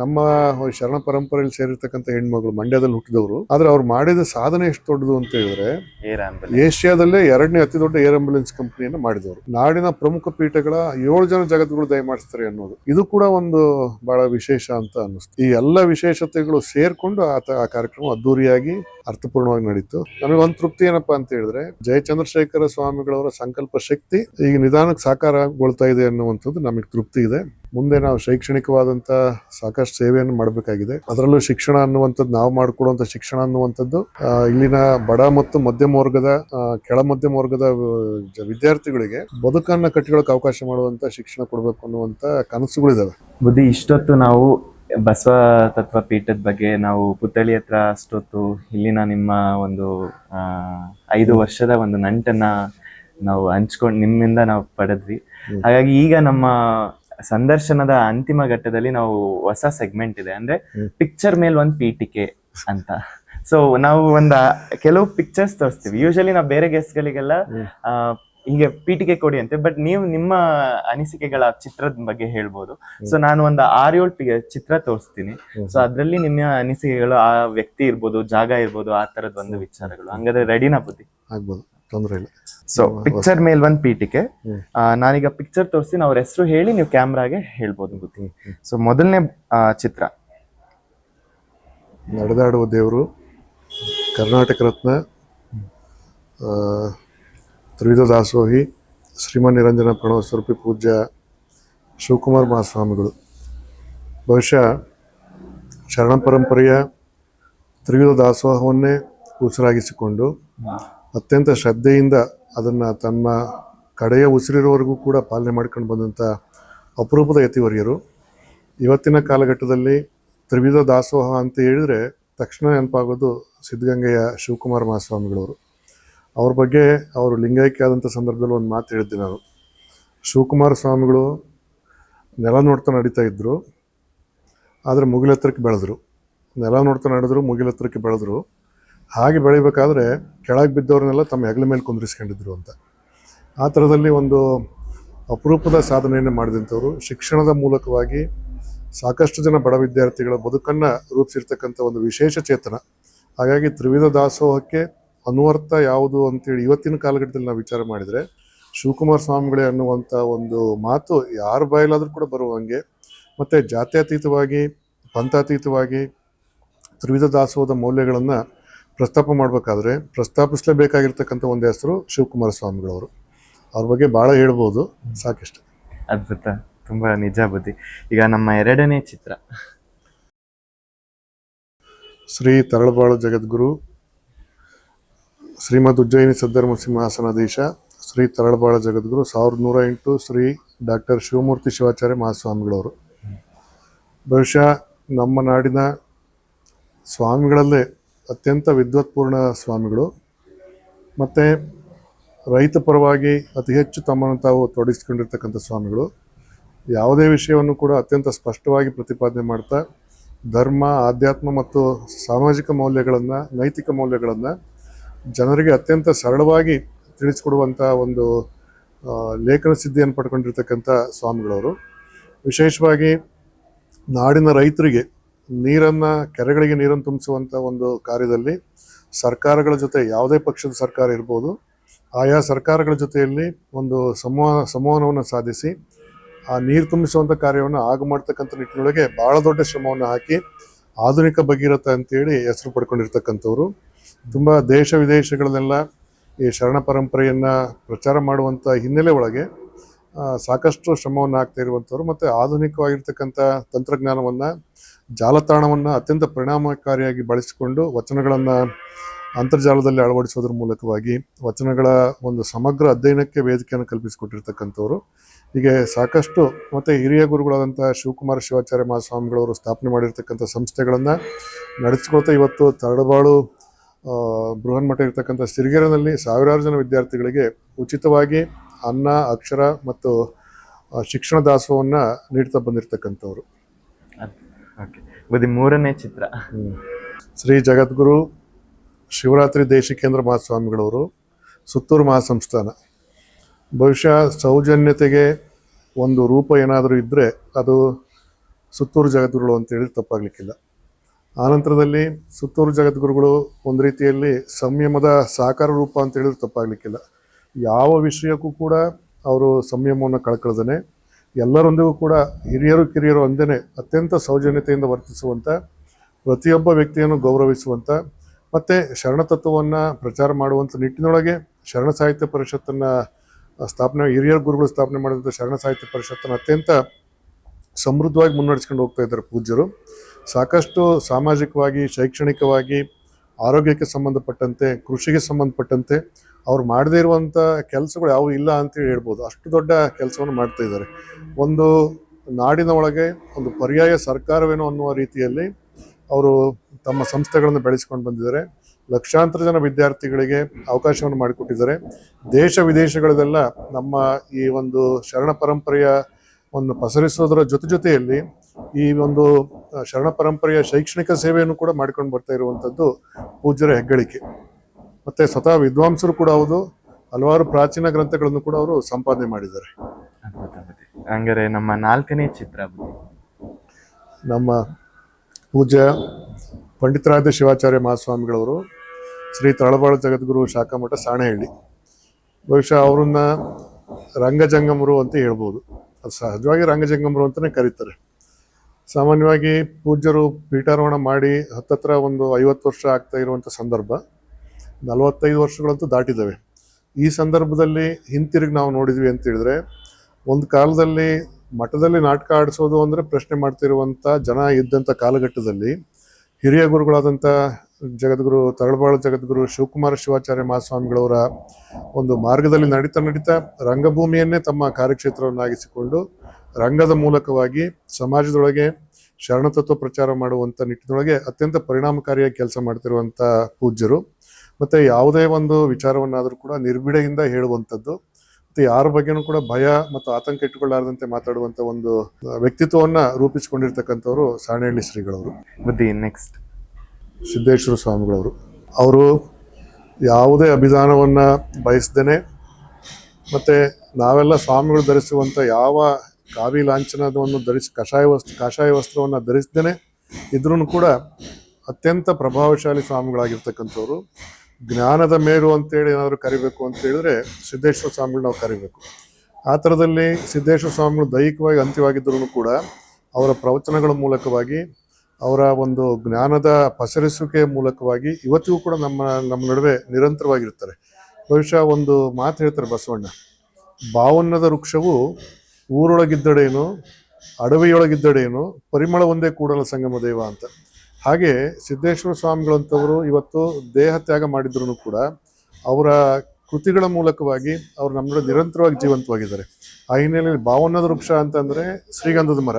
ನಮ್ಮ ಶರಣ ಪರಂಪರೆಯಲ್ಲಿ ಸೇರಿರ್ತಕ್ಕಂಥ ಹೆಣ್ಮಗಳು ಮಂಡ್ಯದಲ್ಲಿ ಹುಟ್ಟಿದವರು ಆದ್ರೆ ಅವ್ರು ಮಾಡಿದ ಸಾಧನೆ ಎಷ್ಟು ದೊಡ್ಡದು ಅಂತ ಹೇಳಿದ್ರೆ ಏಷ್ಯಾದಲ್ಲೇ ಎರಡನೇ ಅತಿ ದೊಡ್ಡ ಏರ್ ಆಂಬ್ಯುಲೆನ್ಸ್ ಕಂಪನಿಯನ್ನು ಮಾಡಿದವರು. ನಾಡಿನ ಪ್ರಮುಖ ಪೀಠಗಳ ಏಳು ಜನ ಜಗತ್ತುಗಳು ದಯಮಾಡಿಸ್ತಾರೆ ಅನ್ನೋದು. ಇದು ಕೂಡ ಒಂದು ಬಹಳ ವಿಶೇಷ ಅಂತ ಅನ್ನಿಸ್ತು. ಈ ಎಲ್ಲ ವಿಶೇಷತೆಗಳು ಸೇರ್ಕೊಂಡು ಆತ ಆ ಕಾರ್ಯಕ್ರಮ ಅದ್ದೂರಿಯಾಗಿ ಅರ್ಥಪೂರ್ಣವಾಗಿ ನಡೀತು. ನಮಗೆ ಒಂದು ತೃಪ್ತಿ ಏನಪ್ಪಾ ಅಂತ ಹೇಳಿದ್ರೆ ಜಯಚಂದ್ರಶೇಖರ ಸ್ವಾಮಿಗಳವರ ಸಂಕಲ್ಪ ಶಕ್ತಿ ಈಗ ನಿಧಾನಕ್ಕೆ ಸಾಕಾರಗೊಳ್ತಾ ಇದೆ ಅನ್ನುವಂಥದ್ದು ನಮಗೆ ತೃಪ್ತಿ ಇದೆ. ಮುಂದೆ ನಾವು ಶೈಕ್ಷಣಿಕವಾದಂತ ಸಾಕಷ್ಟು ಸೇವೆಯನ್ನು ಮಾಡಬೇಕಾಗಿದೆ. ಅದರಲ್ಲೂ ಶಿಕ್ಷಣ ಅನ್ನುವಂಥದ್ದು ನಾವು ಮಾಡಿಕೊಡುವಂತ ಶಿಕ್ಷಣ ಅನ್ನುವಂಥದ್ದು ಇಲ್ಲಿನ ಬಡ ಮತ್ತು ಮಧ್ಯಮ ವರ್ಗದ ಕೆಳ ಮಧ್ಯಮ ವರ್ಗದ ವಿದ್ಯಾರ್ಥಿಗಳಿಗೆ ಬದುಕನ್ನ ಕಟ್ಟಿಕೊಳ್ಳಕ್ಕೆ ಅವಕಾಶ ಮಾಡುವಂತ ಶಿಕ್ಷಣ ಕೊಡಬೇಕು ಅನ್ನುವಂತ ಕನಸುಗಳಿದಾವೆ. ಬುದ್ಧಿ ಇಷ್ಟೊತ್ತು ನಾವು ಬಸವ ತತ್ವ ಪೀಠದ ಬಗ್ಗೆ ನಾವು ಪುತ್ಥಳಿ ಹತ್ರ ಅಷ್ಟೊತ್ತು ಇಲ್ಲಿನ ನಿಮ್ಮ ಒಂದು ಐದು ವರ್ಷದ ಒಂದು ನಂಟನ್ನ ನಾವು ಹಂಚ್ಕೊಂಡು ನಿಮ್ಮಿಂದ ನಾವು ಪಡೆದ್ವಿ. ಹಾಗಾಗಿ ಈಗ ನಮ್ಮ ಸಂದರ್ಶನದ ಅಂತಿಮ ಘಟ್ಟದಲ್ಲಿ ನಾವು ಹೊಸ ಸೆಗ್ಮೆಂಟ್ ಇದೆ. ಅಂದ್ರೆ. ಪಿಕ್ಚರ್ ಮೇಲೆ ಒಂದು ಪೀಠಿಕೆ ಅಂತ. ಸೊ ನಾವು ಒಂದ ಕೆಲವು ಪಿಕ್ಚರ್ಸ್ ತೋರಿಸ್ತೀವಿ. ಯೂಶಲಿ ನಾವು ಬೇರೆ ಗೆಸ್ಟ್ಗಳಿಗೆಲ್ಲ ಗಳಿಗೆಲ್ಲ ಹೀಗೆ ಪೀಠಿಕೆ ಕೊಡಿ ಅಂತೆ. ಬಟ್ ನೀವು ನಿಮ್ಮ ಅನಿಸಿಕೆಗಳ ಚಿತ್ರದ ಬಗ್ಗೆ ಹೇಳ್ಬೋದು. ಸೊ ನಾನು ಒಂದು ಆರು ಏಳು ಪಿ- ಚಿತ್ರ ತೋರಿಸ್ತೀನಿ. ಸೊ ಅದರಲ್ಲಿ ನಿಮ್ಮ ಅನಿಸಿಕೆಗಳು ಆ ವ್ಯಕ್ತಿ ಇರ್ಬೋದು ಜಾಗ ಇರ್ಬೋದು ಆ ತರದ ಒಂದು ವಿಚಾರಗಳು. ಹಂಗಾದ್ರೆ ರೆಡಿನಾ ಬುದ್ಧಿ ಆಗ್ಬೋದು. ತೊಂದರೆ ಇಲ್ಲ. ಸೊ ಪಿಕ್ಚರ್ ಮೇಲ್ ಒಂದು ಪೀಠಿಕೆ. ನಾನೀಗ ಪಿಕ್ಚರ್ ತೋರಿಸಿ ಅವ್ರ ಹೆಸರು ಹೇಳಿ ನೀವು ಕ್ಯಾಮ್ರಾಗೆ ಹೇಳ್ಬೋದು ಬುದ್ಧಿ ಸೊ ಮೊದಲನೇ ಚಿತ್ರ. ನಡೆದಾಡುವ ದೇವರು ಕರ್ನಾಟಕ ರತ್ನ ತ್ರಿವಿಧ ದಾಸೋಹಿ ಶ್ರೀಮನ್ ನಿರಂಜನ ಪ್ರಣವ ಸ್ವರೂಪಿ ಪೂಜ್ಯ ಶಿವಕುಮಾರ್ ಮಹಾಸ್ವಾಮಿಗಳು. ಬಹುಶಃ ಶರಣ ಪರಂಪರೆಯ ತ್ರಿವಿಧ ದಾಸೋಹವನ್ನೇ ಉಸಿರಾಗಿಸಿಕೊಂಡು ಅತ್ಯಂತ ಶ್ರದ್ಧೆಯಿಂದ ಅದನ್ನು ತಮ್ಮ ಕಡೆಯ ಉಸಿರಿರೋವರೆಗೂ ಕೂಡ ಪಾಲನೆ ಮಾಡ್ಕೊಂಡು ಬಂದಂಥ ಅಪರೂಪದ ಯತಿವರಿಯರು. ಇವತ್ತಿನ ಕಾಲಘಟ್ಟದಲ್ಲಿ ತ್ರಿವಿಧ ದಾಸೋಹ ಅಂತ ಹೇಳಿದರೆ ತಕ್ಷಣ ನೆನಪಾಗೋದು ಸಿದ್ಧಗಂಗೆಯ ಶಿವಕುಮಾರ ಮಹಾಸ್ವಾಮಿಗಳವರು. ಅವ್ರ ಬಗ್ಗೆ ಅವರು ಲಿಂಗೈಕ್ಯ ಆದಂಥ ಸಂದರ್ಭದಲ್ಲಿ ಒಂದು ಮಾತು ಹೇಳಿದ್ದೆ ನಾನು. ಶಿವಕುಮಾರ ಸ್ವಾಮಿಗಳು ನೆಲ ನೋಡ್ತಾ ನಡೀತಾ ಇದ್ದರು ಆದರೆ ಮುಗಿಲೆತ್ತರಕ್ಕೆ ಬೆಳೆದ್ರು. ನೆಲ ನೋಡ್ತಾ ನಡೆದ್ರು ಮುಗಿಲೆತ್ತರಕ್ಕೆ ಬೆಳೆದ್ರು. ಹಾಗೆ ಬೆಳಿಬೇಕಾದ್ರೆ ಕೆಳಗೆ ಬಿದ್ದವ್ರನ್ನೆಲ್ಲ ತಮ್ಮ ಹೆಗಲ ಮೇಲೆ ಕುಂದಿರಿಸ್ಕೊಂಡಿದ್ರು ಅಂತ. ಆ ಥರದಲ್ಲಿ ಒಂದು ಅಪರೂಪದ ಸಾಧನೆಯನ್ನು ಮಾಡಿದಂಥವ್ರು. ಶಿಕ್ಷಣದ ಮೂಲಕವಾಗಿ ಸಾಕಷ್ಟು ಜನ ಬಡ ವಿದ್ಯಾರ್ಥಿಗಳ ಬದುಕನ್ನು ರೂಪಿಸಿರ್ತಕ್ಕಂಥ ಒಂದು ವಿಶೇಷ ಚೇತನ. ಹಾಗಾಗಿ ತ್ರಿವಿಧ ದಾಸೋಹಕ್ಕೆ ಅನ್ವರ್ಥ ಯಾವುದು ಅಂತೇಳಿ ಇವತ್ತಿನ ಕಾಲಘಟ್ಟದಲ್ಲಿ ನಾವು ವಿಚಾರ ಮಾಡಿದರೆ, ಶಿವಕುಮಾರ ಸ್ವಾಮಿಗಳೇ ಅನ್ನುವಂಥ ಒಂದು ಮಾತು ಯಾರ ಬಾಯಲಾದರೂ ಕೂಡ ಬರುವಂಗೆ ಮತ್ತು ಜಾತ್ಯತೀತವಾಗಿ, ಪಂಥಾತೀತವಾಗಿ ತ್ರಿವಿಧ ದಾಸೋಹದ ಮೌಲ್ಯಗಳನ್ನು ಪ್ರಸ್ತಾಪ ಮಾಡಬೇಕಾದ್ರೆ ಪ್ರಸ್ತಾಪಿಸಲೇಬೇಕಾಗಿರ್ತಕ್ಕಂಥ ಒಂದು ಹೆಸರು ಶಿವಕುಮಾರ ಸ್ವಾಮಿಗಳವರು ಅವ್ರ ಬಗ್ಗೆ ಭಾಳ ಹೇಳ್ಬೋದು ಸಾಕಿಷ್ಟು. ಅದ್ಭುತ ತುಂಬ ನಿಜ ಬುದ್ಧಿ. ಈಗ ನಮ್ಮ ಎರಡನೇ ಚಿತ್ರ. ಶ್ರೀ ತರಳಬಾಳು ಜಗದ್ಗುರು ಶ್ರೀಮದ್ ಉಜ್ಜಯಿನಿ ಸದ್ಧರ್ಮ ಸಿಂಹಾಸನಾಧೀಶ ಶ್ರೀ ತರಳಬಾಳ ಜಗದ್ಗುರು ಸಾವಿರದ ನೂರ ಎಂಟು ಶ್ರೀ ಡಾಕ್ಟರ್ ಶಿವಮೂರ್ತಿ ಶಿವಾಚಾರ್ಯ ಮಹಾಸ್ವಾಮಿಗಳವರು. ಬಹುಶಃ ನಮ್ಮ ನಾಡಿನ ಸ್ವಾಮಿಗಳಲ್ಲೇ ಅತ್ಯಂತ ವಿದ್ವತ್ಪೂರ್ಣ ಸ್ವಾಮಿಗಳು. ಮತ್ತು ರೈತ ಪರವಾಗಿ ಅತಿ ಹೆಚ್ಚು ತಮ್ಮನ್ನು ತಾವು ತೊಡಗಿಸ್ಕೊಂಡಿರ್ತಕ್ಕಂಥ ಸ್ವಾಮಿಗಳು. ಯಾವುದೇ ವಿಷಯವನ್ನು ಕೂಡ ಅತ್ಯಂತ ಸ್ಪಷ್ಟವಾಗಿ ಪ್ರತಿಪಾದನೆ ಮಾಡ್ತಾ, ಧರ್ಮ, ಆಧ್ಯಾತ್ಮ ಮತ್ತು ಸಾಮಾಜಿಕ ಮೌಲ್ಯಗಳನ್ನು, ನೈತಿಕ ಮೌಲ್ಯಗಳನ್ನು ಜನರಿಗೆ ಅತ್ಯಂತ ಸರಳವಾಗಿ ತಿಳಿಸ್ಕೊಡುವಂಥ ಒಂದು ಲೇಖನ ಸಿದ್ಧಿಯನ್ನು ಪಡ್ಕೊಂಡಿರ್ತಕ್ಕಂಥ ಸ್ವಾಮಿಗಳವರು. ವಿಶೇಷವಾಗಿ ನಾಡಿನ ರೈತರಿಗೆ ನೀರನ್ನು, ಕೆರೆಗಳಿಗೆ ನೀರನ್ನು ತುಂಬಿಸುವಂಥ ಒಂದು ಕಾರ್ಯದಲ್ಲಿ ಸರ್ಕಾರಗಳ ಜೊತೆ ಯಾವುದೇ ಪಕ್ಷದ ಸರ್ಕಾರ ಇರ್ಬೋದು, ಆಯಾ ಸರ್ಕಾರಗಳ ಜೊತೆಯಲ್ಲಿ ಒಂದು ಸಂವಹನ ಸಂವಹನವನ್ನು ಸಾಧಿಸಿ ಆ ನೀರು ತುಂಬಿಸುವಂಥ ಕಾರ್ಯವನ್ನು ಆಗ ಮಾಡ್ತಕ್ಕಂಥ ನಿಟ್ಟಿನೊಳಗೆ ಭಾಳ ದೊಡ್ಡ ಶ್ರಮವನ್ನು ಹಾಕಿ ಆಧುನಿಕ ಭಗೀರಥ ಅಂತೇಳಿ ಹೆಸರು ಪಡ್ಕೊಂಡಿರ್ತಕ್ಕಂಥವ್ರು. ತುಂಬ ದೇಶ ವಿದೇಶಗಳನ್ನೆಲ್ಲ ಈ ಶರಣ ಪರಂಪರೆಯನ್ನು ಪ್ರಚಾರ ಮಾಡುವಂಥ ಹಿನ್ನೆಲೆ ಒಳಗೆ ಸಾಕಷ್ಟು ಶ್ರಮವನ್ನು ಹಾಕ್ತಾ ಇರುವಂಥವ್ರು ಮತ್ತು ಆಧುನಿಕವಾಗಿರ್ತಕ್ಕಂಥ ತಂತ್ರಜ್ಞಾನವನ್ನು ಜಾಲತಾಣವನ್ನು ಅತ್ಯಂತ ಪರಿಣಾಮಕಾರಿಯಾಗಿ ಬಳಸಿಕೊಂಡು ವಚನಗಳನ್ನು ಅಂತರ್ಜಾಲದಲ್ಲಿ ಅಳವಡಿಸೋದ್ರ ಮೂಲಕವಾಗಿ ವಚನಗಳ ಒಂದು ಸಮಗ್ರ ಅಧ್ಯಯನಕ್ಕೆ ವೇದಿಕೆಯನ್ನು ಕಲ್ಪಿಸಿಕೊಟ್ಟಿರ್ತಕ್ಕಂಥವ್ರು. ಹೀಗೆ ಸಾಕಷ್ಟು ಮತ್ತು ಹಿರಿಯ ಗುರುಗಳಾದಂಥ ಶಿವಕುಮಾರ ಶಿವಾಚಾರ್ಯ ಮಹಾಸ್ವಾಮಿಗಳವರು ಸ್ಥಾಪನೆ ಮಾಡಿರ್ತಕ್ಕಂಥ ಸಂಸ್ಥೆಗಳನ್ನು ನಡೆಸಿಕೊಳ್ತಾ ಇವತ್ತು ತರಡಬಾಳು ಬೃಹನ್ಮಠ ಇರ್ತಕ್ಕಂಥ ಸಿರಿಗೆರೆನಲ್ಲಿ ಸಾವಿರಾರು ಜನ ವಿದ್ಯಾರ್ಥಿಗಳಿಗೆ ಉಚಿತವಾಗಿ ಅನ್ನ, ಅಕ್ಷರ ಮತ್ತು ಶಿಕ್ಷಣ ದಾಸೋಹವನ್ನು ನೀಡ್ತಾ ಬಂದಿರತಕ್ಕಂಥವ್ರು. ಓಕೆ ಬದಿ ಮೂರನೇ ಚಿತ್ರ. ಶ್ರೀ ಜಗದ್ಗುರು ಶಿವರಾತ್ರಿ ದೇಶಿಕೇಂದ್ರ ಮಹಾಸ್ವಾಮಿಗಳವರು ಸುತ್ತೂರು ಮಹಾಸಂಸ್ಥಾನ. ಬಹುಶಃ ಸೌಜನ್ಯತೆಗೆ ಒಂದು ರೂಪ ಏನಾದರೂ ಇದ್ದರೆ ಅದು ಸುತ್ತೂರು ಜಗದ್ಗುರುಗಳು ಅಂತ ತಪ್ಪಾಗಲಿಕ್ಕಿಲ್ಲ ತಪ್ಪಾಗ್ಲಿಕ್ಕಿಲ್ಲ. ಆನಂತರದಲ್ಲಿ ಸುತ್ತೂರು ಜಗದ್ಗುರುಗಳು ಒಂದು ರೀತಿಯಲ್ಲಿ ಸಂಯಮದ ಸಾಕಾರ ರೂಪ ಅಂತ ಹೇಳಿದ್ರೆ ತಪ್ಪಾಗಲಿಕ್ಕಿಲ್ಲ. ಯಾವ ವಿಷಯಕ್ಕೂ ಕೂಡ ಅವರು ಸಂಯಮವನ್ನು ಕಳ್ಕೊಳ್ದೇ ಎಲ್ಲರೊಂದಿಗೂ ಕೂಡ ಹಿರಿಯರು, ಕಿರಿಯರು ಅಂದೇ ಅತ್ಯಂತ ಸೌಜನ್ಯತೆಯಿಂದ ವರ್ತಿಸುವಂಥ ಪ್ರತಿಯೊಬ್ಬ ವ್ಯಕ್ತಿಯನ್ನು ಗೌರವಿಸುವಂಥ ಮತ್ತು ಶರಣತತ್ವವನ್ನು ಪ್ರಚಾರ ಮಾಡುವಂಥ ನಿಟ್ಟಿನೊಳಗೆ ಶರಣ ಸಾಹಿತ್ಯ ಪರಿಷತ್ತನ್ನು ಸ್ಥಾಪನೆ, ಹಿರಿಯರ ಗುರುಗಳು ಸ್ಥಾಪನೆ ಮಾಡಿದಂಥ ಶರಣ ಸಾಹಿತ್ಯ ಪರಿಷತ್ತನ್ನು ಅತ್ಯಂತ ಸಮೃದ್ಧವಾಗಿ ಮುನ್ನಡೆಸ್ಕೊಂಡು ಹೋಗ್ತಾ ಇದ್ದಾರೆ ಪೂಜ್ಯರು. ಸಾಕಷ್ಟು ಸಾಮಾಜಿಕವಾಗಿ, ಶೈಕ್ಷಣಿಕವಾಗಿ ಆರೋಗ್ಯಕ್ಕೆ ಸಂಬಂಧಪಟ್ಟಂತೆ, ಕೃಷಿಗೆ ಸಂಬಂಧಪಟ್ಟಂತೆ ಅವ್ರು ಮಾಡದೇ ಇರುವಂಥ ಕೆಲಸಗಳು ಯಾವುವು ಇಲ್ಲ ಅಂತೇಳಿ ಹೇಳ್ಬೋದು. ಅಷ್ಟು ದೊಡ್ಡ ಕೆಲಸವನ್ನು ಮಾಡ್ತಾ ಇದ್ದಾರೆ. ಒಂದು ನಾಡಿನ ಒಳಗೆ ಒಂದು ಪರ್ಯಾಯ ಸರ್ಕಾರವೇನೋ ಅನ್ನುವ ರೀತಿಯಲ್ಲಿ ಅವರು ತಮ್ಮ ಸಂಸ್ಥೆಗಳನ್ನು ಬೆಳೆಸ್ಕೊಂಡು ಬಂದಿದ್ದಾರೆ. ಲಕ್ಷಾಂತರ ಜನ ವಿದ್ಯಾರ್ಥಿಗಳಿಗೆ ಅವಕಾಶವನ್ನು ಮಾಡಿಕೊಟ್ಟಿದ್ದಾರೆ. ದೇಶ ವಿದೇಶಗಳಲ್ಲೆಲ್ಲ ನಮ್ಮ ಈ ಒಂದು ಶರಣ ಪರಂಪರೆಯ ಒಂದು ಪಸರಿಸೋದರ ಜೊತೆ ಜೊತೆಯಲ್ಲಿ ಈ ಒಂದು ಶರಣ ಪರಂಪರೆಯ ಶೈಕ್ಷಣಿಕ ಸೇವೆಯನ್ನು ಕೂಡ ಮಾಡ್ಕೊಂಡು ಬರ್ತಾ ಇರುವಂಥದ್ದು ಪೂಜ್ಯರ ಹೆಗ್ಗಳಿಕೆ. ಮತ್ತು ಸ್ವತಃ ವಿದ್ವಾಂಸರು ಕೂಡ ಹೌದು ಹಲವಾರು ಪ್ರಾಚೀನ ಗ್ರಂಥಗಳನ್ನು ಕೂಡ ಅವರು ಸಂಪಾದನೆ ಮಾಡಿದ್ದಾರೆ. ಹಂಗಾರೆ ನಮ್ಮ ನಾಲ್ಕನೇ ಚಿತ್ರ ನಮ್ಮ ಪೂಜ್ಯ ಪಂಡಿತರಾದ ಶಿವಾಚಾರ್ಯ ಮಹಾಸ್ವಾಮಿಗಳವರು ಶ್ರೀ ತಳಬಾಳು ಜಗದ್ಗುರು ಶಾಖಾಮಠ ಸಾಣೆಹಳ್ಳಿ. ಬಹುಶಃ ಅವರನ್ನ ರಂಗಜಂಗಮರು ಅಂತ ಹೇಳ್ಬೋದು. ಅದು ಸಹಜವಾಗಿ ರಂಗಜಂಗಮರು ಅಂತಲೇ ಕರೀತಾರೆ. ಸಾಮಾನ್ಯವಾಗಿ ಪೂಜ್ಯರು ಪೀಠಾರೋಹಣ ಮಾಡಿ ಹತ್ತತ್ರ ಒಂದು ಐವತ್ತು ವರ್ಷ ಆಗ್ತಾ ಇರುವಂಥ ಸಂದರ್ಭ, ನಲವತ್ತೈದು ವರ್ಷಗಳಂತೂ ದಾಟಿದ್ದಾವೆ. ಈ ಸಂದರ್ಭದಲ್ಲಿ ಹಿಂತಿರುಗಿ ನಾವು ನೋಡಿದ್ವಿ ಅಂತ ಹೇಳಿದ್ರೆ, ಒಂದು ಕಾಲದಲ್ಲಿ ಮಠದಲ್ಲಿ ನಾಟಕ ಆಡಿಸೋದು ಅಂದರೆ ಪ್ರಶ್ನೆ ಮಾಡ್ತಿರುವಂಥ ಜನ ಇದ್ದಂಥ ಕಾಲಘಟ್ಟದಲ್ಲಿ ಹಿರಿಯ ಗುರುಗಳಾದಂಥ ಜಗದ್ಗುರು, ತರಳಬಾಳು ಜಗದ್ಗುರು ಶಿವಕುಮಾರ ಶಿವಾಚಾರ್ಯ ಮಹಾಸ್ವಾಮಿಗಳವರ ಒಂದು ಮಾರ್ಗದಲ್ಲಿ ನಡೀತಾ ನಡೀತಾ ರಂಗಭೂಮಿಯನ್ನೇ ತಮ್ಮ ಕಾರ್ಯಕ್ಷೇತ್ರವನ್ನಾಗಿಸಿಕೊಂಡು ರಂಗದ ಮೂಲಕವಾಗಿ ಸಮಾಜದೊಳಗೆ ಶರಣತತ್ವ ಪ್ರಚಾರ ಮಾಡುವಂಥ ನಿಟ್ಟಿನೊಳಗೆ ಅತ್ಯಂತ ಪರಿಣಾಮಕಾರಿಯಾಗಿ ಕೆಲಸ ಮಾಡ್ತಿರುವಂಥ ಪೂಜ್ಯರು. ಮತ್ತು ಯಾವುದೇ ಒಂದು ವಿಚಾರವನ್ನಾದರೂ ಕೂಡ ನಿರ್ಬಿಡೆಯಿಂದ ಹೇಳುವಂಥದ್ದು ಮತ್ತು ಯಾರ ಬಗ್ಗೆನೂ ಕೂಡ ಭಯ ಮತ್ತು ಆತಂಕ ಇಟ್ಟುಕೊಳ್ಳಾರದಂತೆ ಮಾತಾಡುವಂಥ ಒಂದು ವ್ಯಕ್ತಿತ್ವವನ್ನು ರೂಪಿಸಿಕೊಂಡಿರ್ತಕ್ಕಂಥವ್ರು ಸಾಣೇಹಳ್ಳಿ ಶ್ರೀಗಳವರು. ಬುದ್ಧಿ ನೆಕ್ಸ್ಟ್ ಸಿದ್ದೇಶ್ವರ ಸ್ವಾಮಿಗಳವರು. ಅವರು ಯಾವುದೇ ಅಭಿಧಾನವನ್ನು ಬಯಸ್ದೇನೆ ಮತ್ತು ನಾವೆಲ್ಲ ಸ್ವಾಮಿಗಳು ಧರಿಸುವಂಥ ಯಾವ ಕಾವಿ ಲಾಂಛನವನ್ನು ಧರಿಸಿ ಕಷಾಯ ವಸ್ತ್ರ, ಕಷಾಯ ವಸ್ತ್ರವನ್ನು ಧರಿಸ್ದೇನೆ ಇದ್ರೂ ಕೂಡ ಅತ್ಯಂತ ಪ್ರಭಾವಶಾಲಿ ಸ್ವಾಮಿಗಳಾಗಿರ್ತಕ್ಕಂಥವ್ರು. ಜ್ಞಾನದ ಮೇರು ಅಂತೇಳಿ ಏನಾದರೂ ಕರಿಬೇಕು ಅಂತ ಹೇಳಿದ್ರೆ ಸಿದ್ದೇಶ್ವರ ಸ್ವಾಮಿಗಳು ನಾವು ಕರಿಬೇಕು. ಆ ಥರದಲ್ಲಿ ಸಿದ್ದೇಶ್ವರ ಸ್ವಾಮಿಗಳು ದೈಹಿಕವಾಗಿ ಅಂತ್ಯವಾಗಿದ್ದರೂ ಕೂಡ ಅವರ ಪ್ರವಚನಗಳ ಮೂಲಕವಾಗಿ, ಅವರ ಒಂದು ಜ್ಞಾನದ ಪಸರಿಸುವಿಕೆಯ ಮೂಲಕವಾಗಿ ಇವತ್ತಿಗೂ ಕೂಡ ನಮ್ಮ ನಮ್ಮ ನಡುವೆ ನಿರಂತರವಾಗಿರ್ತಾರೆ. ಬಹುಶಃ ಒಂದು ಮಾತು ಹೇಳ್ತಾರೆ ಬಸವಣ್ಣ ಭಾವನ್ನದ ವೃಕ್ಷವು ಊರೊಳಗಿದ್ದಡೇನು, ಅಡವಿಯೊಳಗಿದ್ದಡೇನು, ಪರಿಮಳ ಒಂದೇ ಕೂಡಲ ಸಂಗಮ ದೇವ ಅಂತ. ಹಾಗೆ ಸಿದ್ದೇಶ್ವರ ಸ್ವಾಮಿಗಳಂಥವರು ಇವತ್ತು ದೇಹ ತ್ಯಾಗ ಮಾಡಿದ್ರು ಕೂಡ ಅವರ ಕೃತಿಗಳ ಮೂಲಕವಾಗಿ ಅವರು ನಮ್ಮ ನಿರಂತರವಾಗಿ ಜೀವಂತವಾಗಿದ್ದಾರೆ. ಆ ಹಿನ್ನೆಲೆಯಲ್ಲಿ ಭಾವನದ ವೃಕ್ಷ ಅಂತಂದ್ರೆ ಶ್ರೀಗಂಧದ ಮರ.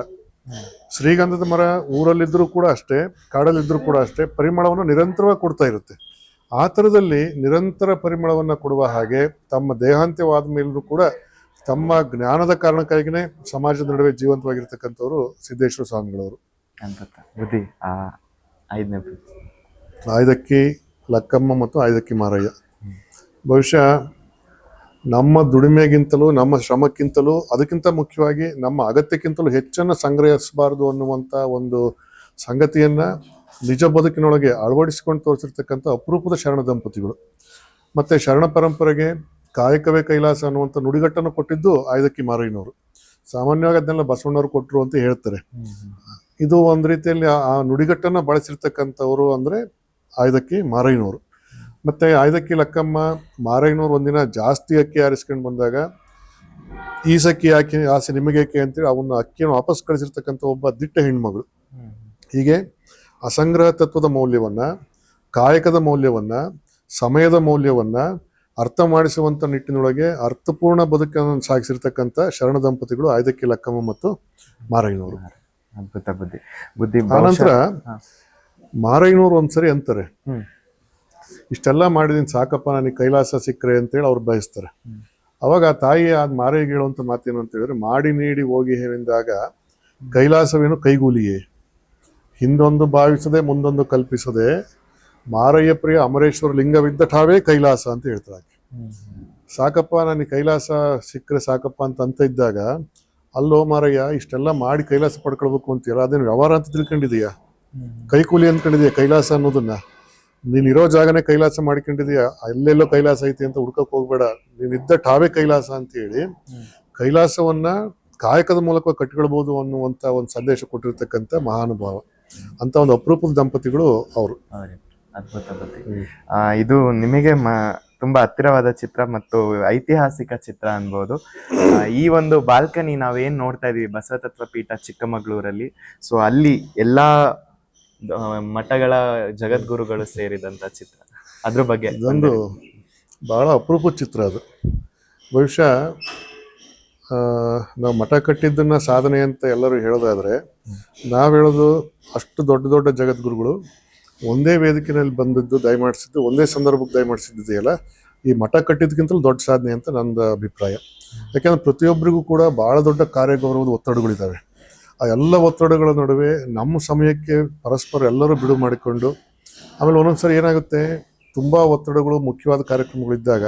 ಶ್ರೀಗಂಧದ ಮರ ಊರಲ್ಲಿದ್ದರೂ ಕೂಡ ಅಷ್ಟೇ ಕಾಡಲ್ಲಿದ್ದರೂ ಕೂಡ ಅಷ್ಟೇ, ಪರಿಮಳವನ್ನು ನಿರಂತರವಾಗಿ ಕೊಡ್ತಾ ಇರುತ್ತೆ. ಆ ಥರದಲ್ಲಿ ನಿರಂತರ ಪರಿಮಳವನ್ನು ಕೊಡುವ ಹಾಗೆ ತಮ್ಮ ದೇಹಾಂತ್ಯವಾದ ಮೇಲೂ ಕೂಡ ತಮ್ಮ ಜ್ಞಾನದ ಕಾರಣಕ್ಕಾಗಿನೇ ಸಮಾಜದ ನಡುವೆ ಜೀವಂತವಾಗಿರ್ತಕ್ಕಂಥವ್ರು ಸಿದ್ದೇಶ್ವರ ಸ್ವಾಮಿಗಳವರು. ಅದ್ಭುತ ಬುದ್ಧಿ ಆ ಐದನೇ ಬುದ್ಧಿ ಆಯ್ದಕ್ಕಿ ಲಕ್ಕಮ್ಮ ಮತ್ತು ಆಯ್ದಕ್ಕಿ ಮಾರಯ್ಯ. ಬಹುಶಃ ನಮ್ಮ ದುಡಿಮೆಗಿಂತಲೂ ನಮ್ಮ ಶ್ರಮಕ್ಕಿಂತಲೂ ಅದಕ್ಕಿಂತ ಮುಖ್ಯವಾಗಿ ನಮ್ಮ ಅಗತ್ಯಕ್ಕಿಂತಲೂ ಹೆಚ್ಚನ್ನು ಸಂಗ್ರಹಿಸಬಾರದು ಅನ್ನುವಂಥ ಒಂದು ಸಂಗತಿಯನ್ನು ನಿಜ ಬದುಕಿನೊಳಗೆ ಅಳವಡಿಸಿಕೊಂಡು ತೋರಿಸಿರ್ತಕ್ಕಂಥ ಅಪರೂಪದ ಶರಣ ದಂಪತಿಗಳು. ಮತ್ತೆ ಶರಣ ಪರಂಪರೆಗೆ ಕಾಯಕವೇ ಕೈಲಾಸ ಅನ್ನುವಂಥ ನುಡಿಗಟ್ಟನ್ನು ಕೊಟ್ಟಿದ್ದು ಆಯ್ದಕ್ಕಿ ಮಾರಯ್ಯನವರು ಸಾಮಾನ್ಯವಾಗಿ ಅದನ್ನೆಲ್ಲ ಬಸವಣ್ಣವರು ಕೊಟ್ಟರು ಅಂತ ಹೇಳ್ತಾರೆ. ಇದು ಒಂದು ರೀತಿಯಲ್ಲಿ ಆ- ನುಡಿಗಟ್ಟನ್ನು ಬಳಸಿರ್ತಕ್ಕಂಥವ್ರು ಅಂದರೆ ಆಯ್ದಕ್ಕಿ ಮಾರಯ್ಯನವರು ಮತ್ತು ಆಯ್ದಕ್ಕಿ ಲಕ್ಕಮ್ಮ ಮಾರಯ್ಯನವ್ರು ಒಂದಿನ ಜಾಸ್ತಿ ಅಕ್ಕಿ ಆರಿಸ್ಕೊಂಡು ಬಂದಾಗ ಈ ಸಕ್ಕಿ ಹಾಕಿ, ಆಸೆ ನಿಮಗೇಕೆ ಅಂತೇಳಿ ಅವನ್ನ ಅಕ್ಕಿಯನ್ನು ವಾಪಸ್ ಕಳಿಸಿರ್ತಕ್ಕಂಥ ಒಬ್ಬ ದಿಟ್ಟ ಹೆಣ್ಮಗಳು. ಹೀಗೆ ಅಸಂಗ್ರಹ ತತ್ವದ ಮೌಲ್ಯವನ್ನು, ಕಾಯಕದ ಮೌಲ್ಯವನ್ನು, ಸಮಯದ ಮೌಲ್ಯವನ್ನ ಅರ್ಥ ಮಾಡಿಸುವಂಥ ನಿಟ್ಟಿನೊಳಗೆ ಅರ್ಥಪೂರ್ಣ ಬದುಕನ್ನು ಸಾಗಿಸಿರ್ತಕ್ಕಂಥ ಶರಣ ದಂಪತಿಗಳು ಆಯ್ದಕ್ಕಿ ಲಕ್ಕಮ್ಮ ಮತ್ತು ಮಾರಯ್ಯನವರು. ಅದ್ಭುತ ಬುದ್ಧಿ. ಬುದ್ಧಿ ಆನಂತರ ಮಾರಯ್ಯನವರು ಒಂದ್ಸರಿ ಅಂತಾರೆ ಇಷ್ಟೆಲ್ಲ ಮಾಡಿದೀನಿ ಸಾಕಪ್ಪ ನನಗೆ ಕೈಲಾಸ ಸಿಕ್ಕರೆ ಅಂತೇಳಿ ಅವ್ರು ಬಯಸ್ತಾರೆ. ಅವಾಗ ಆ ತಾಯಿ ಆ ಮಾರಯ್ಯ ಹೇಳುವಂತ ಮಾತೇನು ಅಂತ ಹೇಳಿದ್ರೆ ಮಾಡಿ ನೀಡಿ ಹೋಗಿ ಹೇಳಿದಾಗ ಕೈಲಾಸವೇನು ಕೈಗೂಲಿಯೇ? ಹಿಂದೊಂದು ಭಾವಿಸದೆ ಮುಂದೊಂದು ಕಲ್ಪಿಸದೆ ಮಾರಯ್ಯ ಪ್ರಿಯ ಅಮರೇಶ್ವರ ಲಿಂಗವಿದ್ದ ಠಾವೇ ಕೈಲಾಸ ಅಂತ ಹೇಳ್ತಾರೆ. ಸಾಕಪ್ಪ ನನಗೆ ಕೈಲಾಸ ಸಿಕ್ಕರೆ ಸಾಕಪ್ಪ ಅಂತ ಅಂತ ಇದ್ದಾಗ, ಅಲ್ಲೋ ಮಾರಯ್ಯ, ಇಷ್ಟೆಲ್ಲ ಮಾಡಿ ಕೈಲಾಸ ಪಡ್ಕೊಳ್ಬೇಕು ಅಂತೀರ ಅದೇನು ವ್ಯವಹಾರ ಅಂತ ತಿಳ್ಕೊಂಡಿದೀಯಾ ಕೈಕೂಲಿ ಅಂದ್ಕೊಂಡಿದೀಯ ಕೈಲಾಸ ಅನ್ನೋದನ್ನ? ನೀನ್ ಇರೋ ಜಾಗನೇ ಕೈಲಾಸ ಮಾಡ್ಕೊಂಡಿದೀಯ ಅಲ್ಲೆಲ್ಲೋ ಕೈಲಾಸ ಐತಿ ಅಂತ ಹುಡ್ಕಕ್ ಹೋಗ್ಬೇಡ. ಇದ್ದ ಠಾವೇ ಕೈಲಾಸ ಅಂತ ಹೇಳಿ, ಕೈಲಾಸವನ್ನ ಕಾಯಕದ ಮೂಲಕ ಕಟ್ಕೊಳ್ಬಹುದು ಅನ್ನುವಂತ ಒಂದು ಸಂದೇಶ ಕೊಟ್ಟಿರ್ತಕ್ಕಂಥ ಮಹಾನುಭಾವ. ಅಂತ ಒಂದು ಅಪರೂಪದ ದಂಪತಿಗಳು ಅವರು. ಅದ್ಭುತ ಬುದ್ಧಿ. ಇದು ನಿಮಗೆ ತುಂಬಾ ಹತ್ತಿರವಾದ ಚಿತ್ರ ಮತ್ತು ಐತಿಹಾಸಿಕ ಚಿತ್ರ ಅನ್ಬೋದು. ಈ ಒಂದು ಬಾಲ್ಕನಿ ನಾವೇನ್ ನೋಡ್ತಾ ಇದೀವಿ ಬಸವತತ್ವ ಪೀಠ ಚಿಕ್ಕಮಗಳೂರಲ್ಲಿ. ಸೊ ಅಲ್ಲಿ ಎಲ್ಲಾ ಮಠಗಳ ಜಗದ್ಗುರುಗಳು ಸೇರಿದಂತ ಚಿತ್ರ. ಅದ್ರ ಬಗ್ಗೆ ಇದೊಂದು ಬಹಳ ಅಪರೂಪದ ಚಿತ್ರ ಅದು. ಬಹುಶಃ ನಾವು ಮಠ ಕಟ್ಟಿದ್ದನ್ನ ಸಾಧನೆ ಅಂತ ಎಲ್ಲರೂ ಹೇಳೋದಾದ್ರೆ ನಾವು ಹೇಳೋದು ಅಷ್ಟು ದೊಡ್ಡ ದೊಡ್ಡ ಜಗದ್ಗುರುಗಳು ಒಂದೇ ವೇದಿಕೆಯಲ್ಲಿ ಬಂದದ್ದು ದಯಮಾಡಿಸಿದ್ದು ಒಂದೇ ಸಂದರ್ಭಕ್ಕೆ ದಯಮಾಡಿಸಿದ್ದೆಯಲ್ಲ ಈ ಮಠ ಕಟ್ಟಿದ್ದಕ್ಕಿಂತಲೂ ದೊಡ್ಡ ಸಾಧನೆ ಅಂತ ನನ್ನ ಅಭಿಪ್ರಾಯ ಯಾಕೆಂದರೆ ಪ್ರತಿಯೊಬ್ಬರಿಗೂ ಕೂಡ ಭಾಳ ದೊಡ್ಡ ಕಾರ್ಯಗೌರವದ ಒತ್ತಡಗಳಿದ್ದಾವೆ ಆ ಎಲ್ಲ ಒತ್ತಡಗಳ ನಡುವೆ ನಮ್ಮ ಸಮಯಕ್ಕೆ ಪರಸ್ಪರ ಎಲ್ಲರೂ ಬಿಡು ಮಾಡಿಕೊಂಡು, ಆಮೇಲೆ ಒಂದೊಂದ್ಸರಿ ಏನಾಗುತ್ತೆ, ತುಂಬ ಒತ್ತಡಗಳು, ಮುಖ್ಯವಾದ ಕಾರ್ಯಕ್ರಮಗಳಿದ್ದಾಗ